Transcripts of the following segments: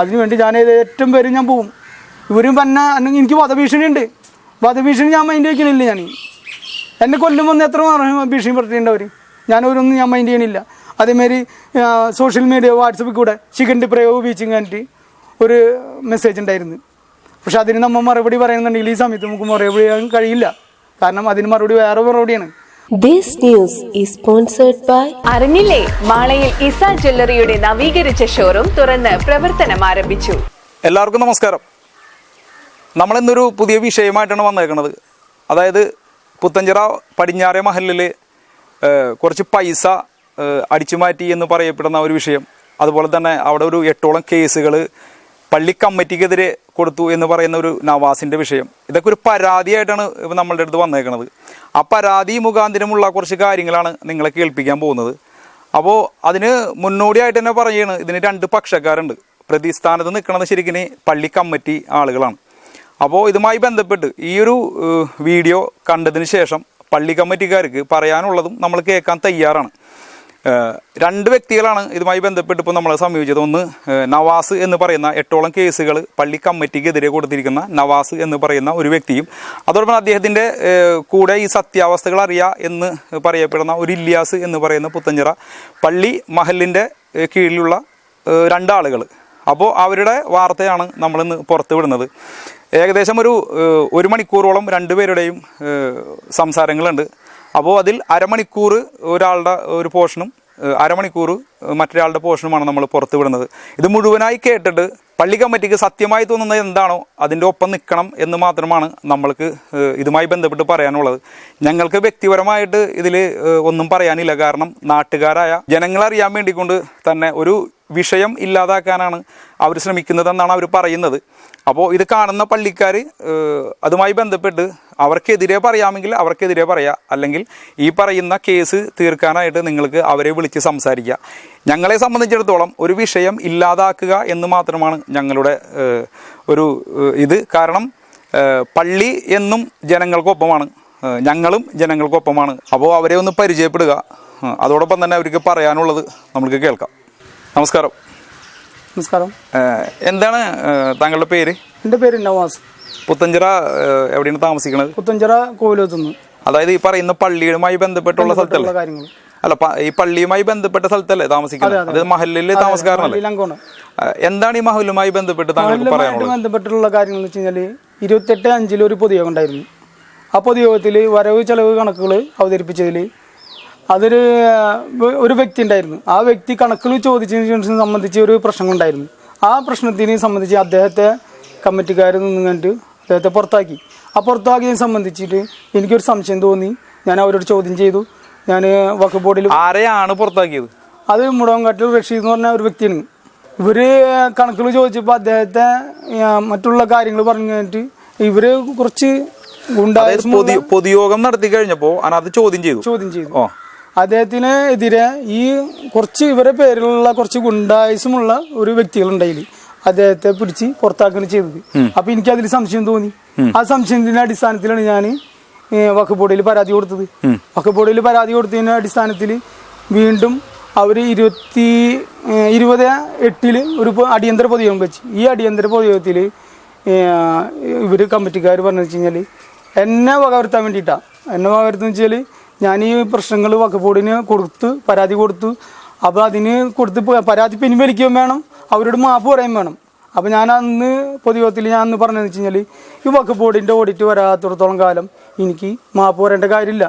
അതിനുവേണ്ടി ഞാൻ ഏറ്റവും പേര് ഞാൻ പോവും. ഇവരും തന്നെ അല്ലെങ്കിൽ എനിക്ക് വധഭീഷണി ഉണ്ട് വധഭീഷണി ഞാൻ മൈൻഡ് വയ്ക്കണില്ല ഞാൻ എന്നെ കൊല്ലുമ്പോൾ എത്ര ഭീഷണി പറഞ്ഞിട്ടുണ്ട് അവർ ഞാനവരൊന്നും ഞാൻ മൈൻഡ് ചെയ്യണില്ല. അതേമാതിരി സോഷ്യൽ മീഡിയ വാട്സപ്പിൽ കൂടെ ചിക്കൻ പ്രയോഗം ഉപയോഗിച്ചും കണ്ടിട്ട് ഒരു മെസ്സേജ് ഉണ്ടായിരുന്നു. പക്ഷെ അതിന് നമ്മൾ മറുപടി പറയുന്നുണ്ടെങ്കിൽ ഈ സമയത്ത് നമുക്ക് മറുപടി കഴിയില്ല. കാരണം അതിന് മറുപടി വേറെ മറുപടിയാണ്. This news is sponsored by അറിഞ്ഞില്ലേ? മാളയിൽ ഇസ ജ്വല്ലറിയുടെ നവീകരിച്ച ഷോറൂം തുറന്ന് പ്രവർത്തനം ആരംഭിച്ചു. എല്ലാവർക്കും നമസ്കാരം. നമ്മളിന്നൊരു പുതിയ വിഷയമായിട്ടാണ് വന്നേക്കുന്നത് അതായത് പുത്തഞ്ചിറ പടിഞ്ഞാറേ മഹലിൽ കുറച്ച് പൈസ അടിച്ചു മാറ്റി എന്ന് പറയപ്പെടുന്ന ഒരു വിഷയം. അതുപോലെ തന്നെ അവിടെ ഒരു എട്ടോളം കേസുകൾ പള്ളി കമ്മിറ്റിക്കെതിരെ കൊടുത്തു എന്ന് പറയുന്ന ഒരു നവാസിന്റെ വിഷയം. ഇതൊക്കെ ഒരു പരാതിയായിട്ടാണ് ഇപ്പം നമ്മളുടെ അടുത്ത് വന്നേക്കുന്നത് ആ മുഖാന്തരമുള്ള കുറച്ച് കാര്യങ്ങളാണ് നിങ്ങളെ കേൾപ്പിക്കാൻ പോകുന്നത്. അപ്പോൾ അതിന് മുന്നോടിയായിട്ട് തന്നെ പറയുകയാണ് ഇതിന് രണ്ട് പക്ഷക്കാരുണ്ട്. പ്രതിസ്ഥാനത്ത് നിൽക്കുന്നത് ശരിക്കും പള്ളി കമ്മിറ്റി ആളുകളാണ്. അപ്പോൾ ഇതുമായി ബന്ധപ്പെട്ട് ഈ ഒരു വീഡിയോ കണ്ടതിന് ശേഷം പള്ളി കമ്മിറ്റിക്കാർക്ക് പറയാനുള്ളതും നമ്മൾ കേൾക്കാൻ തയ്യാറാണ്. രണ്ട് വ്യക്തികളാണ് ഇതുമായി ബന്ധപ്പെട്ട് ഇപ്പോൾ നമ്മളെ സമീപിച്ചത്. ഒന്ന് നവാസ് എന്ന് പറയുന്ന എട്ടോളം കേസുകൾ പള്ളി കമ്മിറ്റിക്കെതിരെ കൊടുത്തിരിക്കുന്ന നവാസ് എന്ന് പറയുന്ന ഒരു വ്യക്തിയും അതോടൊപ്പം അദ്ദേഹത്തിന്റെ കൂടെ ഈ സത്യാവസ്ഥകൾ അറിയാം എന്ന് പറയപ്പെടുന്ന ഒരു ഇല്ലിയാസ് എന്ന് പറയുന്ന പുത്തഞ്ചിറ പള്ളി മഹലിന്റെ കീഴിലുള്ള രണ്ടാളുകൾ. അപ്പോൾ അവരുടെ വാർത്തയാണ് നമ്മളിന്ന് പുറത്ത് വിടുന്നത്. ഏകദേശം ഒരു ഒരു മണിക്കൂറോളം രണ്ടുപേരുടെയും സംസാരങ്ങളുണ്ട്. അപ്പോൾ അതിൽ അരമണിക്കൂർ ഒരാളുടെ ഒരു പോർഷനും അരമണിക്കൂർ മറ്റൊരാളുടെ പോർഷനുമാണ് നമ്മൾ പുറത്ത് വിടുന്നത്. ഇത് മുഴുവനായി കേട്ടിട്ട് പള്ളി കമ്മിറ്റിക്ക് സത്യമായി തോന്നുന്നത് എന്താണോ അതിന്റെ ഒപ്പം നിൽക്കണം എന്ന് മാത്രമാണ് നമ്മൾക്ക് ഇതുമായി ബന്ധപ്പെട്ട് പറയാനുള്ളത്. ഞങ്ങൾക്ക് വ്യക്തിപരമായിട്ട് ഇതിൽ ഒന്നും പറയാനില്ല. കാരണം നാട്ടുകാരായ ജനങ്ങളറിയാൻ വേണ്ടിക്കൊണ്ട് തന്നെ ഒരു വിഷയം ഇല്ലാതാക്കാനാണ് അവർ ശ്രമിക്കുന്നതെന്നാണ് അവർ പറയുന്നത്. അപ്പോൾ ഇത് കാണുന്ന പള്ളിക്കാർ അതുമായി ബന്ധപ്പെട്ട് അവർക്കെതിരെ പറയാമെങ്കിൽ അവർക്കെതിരെ പറയാം. അല്ലെങ്കിൽ ഈ പറയുന്ന കേസ് തീർക്കാനായിട്ട് നിങ്ങൾക്ക് അവരെ വിളിച്ച് സംസാരിക്കുക ഞങ്ങളെ സംബന്ധിച്ചിടത്തോളം ഒരു വിഷയം ഇല്ലാതാക്കുക എന്ന് മാത്രമാണ് ഞങ്ങളുടെ ഒരു ഇത്. കാരണം പള്ളി എന്നും ജനങ്ങൾക്കൊപ്പമാണ്. ഞങ്ങളും ജനങ്ങൾക്കൊപ്പമാണ്. അപ്പോൾ അവരെ ഒന്ന് പരിചയപ്പെടുക. അതോടൊപ്പം തന്നെ അവർക്ക് പറയാനുള്ളത് നമുക്ക് കേൾക്കാം. നമസ്കാരം. നമസ്കാരം. എന്താണ് താങ്കളുടെ പേര്? എന്റെ പേര് നവാസ്. പുത്തഞ്ചിറ എവിടെയാണ് താമസിക്കുന്നത്? പുത്തഞ്ചിറ കോവിലത്തുനിന്ന്. അതായത് ഈ പറയുന്ന പള്ളിയുമായി ബന്ധപ്പെട്ടുള്ള സ്ഥലത്തല്ലേ? കാര്യങ്ങൾ അല്ല ഈ പള്ളിയുമായി ബന്ധപ്പെട്ട സ്ഥലത്തല്ലേ താമസിക്കുന്നത്? അത് മഹലിൽ താമസക്കാരനല്ലേ എന്താണ് ഈ മഹലുമായി ബന്ധപ്പെട്ട് താങ്കൾക്ക് പറയാനുള്ളത്? ബന്ധപ്പെട്ടുള്ള കാര്യങ്ങൾ എന്ന് വെച്ച് കഴിഞ്ഞാൽ ഇരുപത്തെട്ട് അഞ്ചിൽ ഒരു പൊതുയോഗം ഉണ്ടായിരുന്നു. ആ പൊതുയോഗത്തിൽ വരവ് ചെലവ് കണക്കുകൾ അവതരിപ്പിച്ചതിൽ അതൊരു ഒരു വ്യക്തി ഉണ്ടായിരുന്നു. ആ വ്യക്തി കണക്കുകൾ ചോദിച്ചതിനെ സംബന്ധിച്ച് ഒരു പ്രശ്നമുണ്ടായിരുന്നു. ആ പ്രശ്നത്തിനെ സംബന്ധിച്ച് അദ്ദേഹത്തെ കമ്മിറ്റിക്കാർ നിന്ന് കണ്ട് അദ്ദേഹത്തെ പുറത്താക്കി. ആ പുറത്താക്കിയതിനെ സംബന്ധിച്ചിട്ട് എനിക്കൊരു സംശയം തോന്നി. ഞാൻ അവരോട് ചോദ്യം ചെയ്തു. ഞാൻ വഖഫ് ബോർഡിൽ ആരെയാണ് പുറത്താക്കിയത്? അത് മുടവൻകാട്ടിൽ റഷീദ് എന്ന് പറഞ്ഞ ഒരു വ്യക്തിയാണ്. ഇവർ കണക്കുകൾ ചോദിച്ചപ്പോൾ അദ്ദേഹത്തെ മറ്റുള്ള കാര്യങ്ങൾ പറഞ്ഞു കഴിഞ്ഞിട്ട് ഇവർ കുറച്ച് ഗുണ്ടായ പൊതുയോഗം നടത്തി കഴിഞ്ഞപ്പോ അതിനകത്ത് ചോദ്യം ചെയ്തു. ചോദ്യം ചെയ്തു. ഓ. അദ്ദേഹത്തിന് എതിരെ ഈ കുറച്ച് ഇവരെ പേരിലുള്ള കുറച്ച് ഗുണ്ടായുസമുള്ള ഒരു വ്യക്തികളുണ്ടായിൽ അദ്ദേഹത്തെ പിടിച്ച് പുറത്താക്കുകയാണ് ചെയ്തത്. അപ്പൊ എനിക്ക് അതിൽ സംശയം തോന്നി. ആ സംശയത്തിന്റെ അടിസ്ഥാനത്തിലാണ് ഞാൻ വഖഫ് ബോർഡിൽ പരാതി കൊടുത്തത്. വഖഫ് ബോർഡിൽ പരാതി കൊടുത്തതിന്റെ അടിസ്ഥാനത്തിൽ വീണ്ടും അവർ ഇരുപത്തി ഇരുപത് എട്ടിൽ ഒരു അടിയന്തര പൊതുയോഗം വെച്ച്. ഈ അടിയന്തര പൊതുയോഗത്തിൽ ഇവർ കമ്മിറ്റിക്കാർ പറഞ്ഞു വെച്ച് കഴിഞ്ഞാൽ എന്നെ വകവരുത്താൻ വേണ്ടിയിട്ടാണ് എന്നെ വകവരുത്തുന്ന വെച്ചാൽ ഞാൻ ഈ പ്രശ്നങ്ങൾ വഖഫ് ബോർഡിന് കൊടുത്ത് പരാതി കൊടുത്തു അപ്പോൾ അതിന് കൊടുത്ത് പരാതി പിൻവലിക്കുകയും വേണം അവരോട് മാപ്പ് പറയാൻ വേണം. അപ്പോൾ ഞാൻ അന്ന് പൊതുയോഗത്തിൽ ഞാൻ അന്ന് പറഞ്ഞതെന്ന് വെച്ച് കഴിഞ്ഞാൽ ഈ വഖഫ് ബോർഡിന്റെ ഓഡിറ്റ് വരാത്തിടത്തോളം കാലം എനിക്ക് മാപ്പ് പറയേണ്ട കാര്യമില്ല.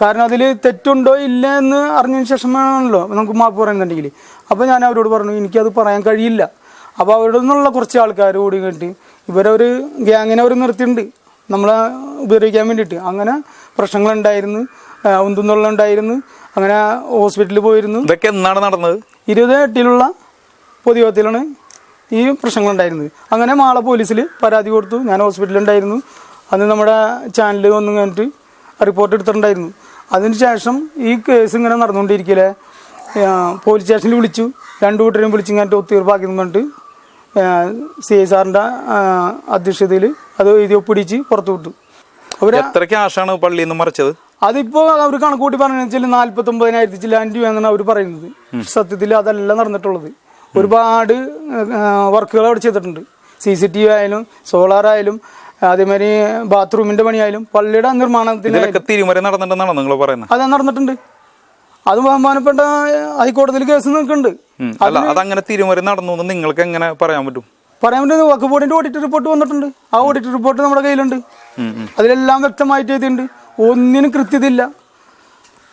കാരണം അതിൽ തെറ്റുണ്ടോ ഇല്ല എന്ന് അറിഞ്ഞതിന് ശേഷം വേണമല്ലോ നമുക്ക് മാപ്പ് പറയുന്നുണ്ടെങ്കിൽ അപ്പോൾ ഞാൻ അവരോട് പറഞ്ഞു എനിക്കത് പറയാൻ കഴിയില്ല. അപ്പോൾ അവിടെ നിന്നുള്ള കുറച്ച് ആൾക്കാർ കൂടി കണ്ടിട്ട് ഇവരൊരു ഗ്യാങ്ങിനെ അവർ നിർത്തിയിട്ടുണ്ട്. നമ്മളെ ഉപയോഗിക്കാൻ വേണ്ടിയിട്ട്. അങ്ങനെ പ്രശ്നങ്ങളുണ്ടായിരുന്നു ഉന്തുന്നുള്ളുണ്ടായിരുന്നു അങ്ങനെ ഹോസ്പിറ്റലിൽ പോയിരുന്നു. ഇതൊക്കെ എന്നാണ് നടന്നത്? ഇരുപത് എട്ടിലുള്ള പൊതുയോഗത്തിലാണ് ഈ പ്രശ്നങ്ങളുണ്ടായിരുന്നത്. അങ്ങനെ മാള പോലീസിൽ പരാതി കൊടുത്തു. ഞാൻ ഹോസ്പിറ്റലുണ്ടായിരുന്നു അന്ന് നമ്മുടെ ചാനൽ ഒന്നും കഴിഞ്ഞിട്ട് റിപ്പോർട്ട് എടുത്തിട്ടുണ്ടായിരുന്നു. അതിനുശേഷം ഈ കേസ് ഇങ്ങനെ നടന്നുകൊണ്ടിരിക്കലേ പോലീസ് സ്റ്റേഷനിൽ വിളിച്ചു. രണ്ട് കൂട്ടരെയും വിളിച്ചു ഇങ്ങനെ ഒത്തീർപ്പാക്കി പറഞ്ഞിട്ട് സി ഐ സാറിന്റെ അധ്യക്ഷതയിൽ അത് എഴുതി ഒപ്പിടിച്ച് പുറത്തു വിട്ടു എത്ര ക്യാഷാണ് പള്ളിയിൽ നിന്ന് മറിച്ചത്? അതിപ്പോ അവർ കണക്കൂട്ടി പറഞ്ഞു വെച്ചാൽ നാല്പത്തി ഒമ്പതിനായിരത്തി ചില്ലാൻ രൂപ എന്നാണ് അവർ പറയുന്നത്. സത്യത്തിൽ അതല്ല നടന്നിട്ടുള്ളത്. ഒരുപാട് വർക്കുകൾ അവിടെ ചെയ്തിട്ടുണ്ട്. സി സി ടി വി ആയാലും സോളാർ ആയാലും അതേമാതിരി ബാത്റൂമിന്റെ പണിയായാലും പള്ളിയുടെ നിർമ്മാണത്തിന് തിരിമറി നടന്നിട്ടുണ്ടെന്നാണോ നിങ്ങൾ പറയുന്നത്? അത് നടന്നിട്ടുണ്ട്. അത് ബഹുമാനപ്പെട്ട ഹൈക്കോടതിയിൽ കേസ് നിൽക്കുന്നുണ്ട്. അല്ല അതങ്ങനെ തിരുമറി നടന്നു നിങ്ങൾക്ക് എങ്ങനെ പറയാൻ പറ്റും? പറയാൻ വക്ക് ബോർഡിന്റെ ഓഡിറ്റ് റിപ്പോർട്ട് വന്നിട്ടുണ്ട്. ആ ഓഡിറ്റ് റിപ്പോർട്ട് നമ്മുടെ കയ്യിലുണ്ട്. അതിലെല്ലാം വ്യക്തമായിട്ട് എഴുതിയിട്ടുണ്ട്. ഒന്നിനും കൃത്യതയില്ല.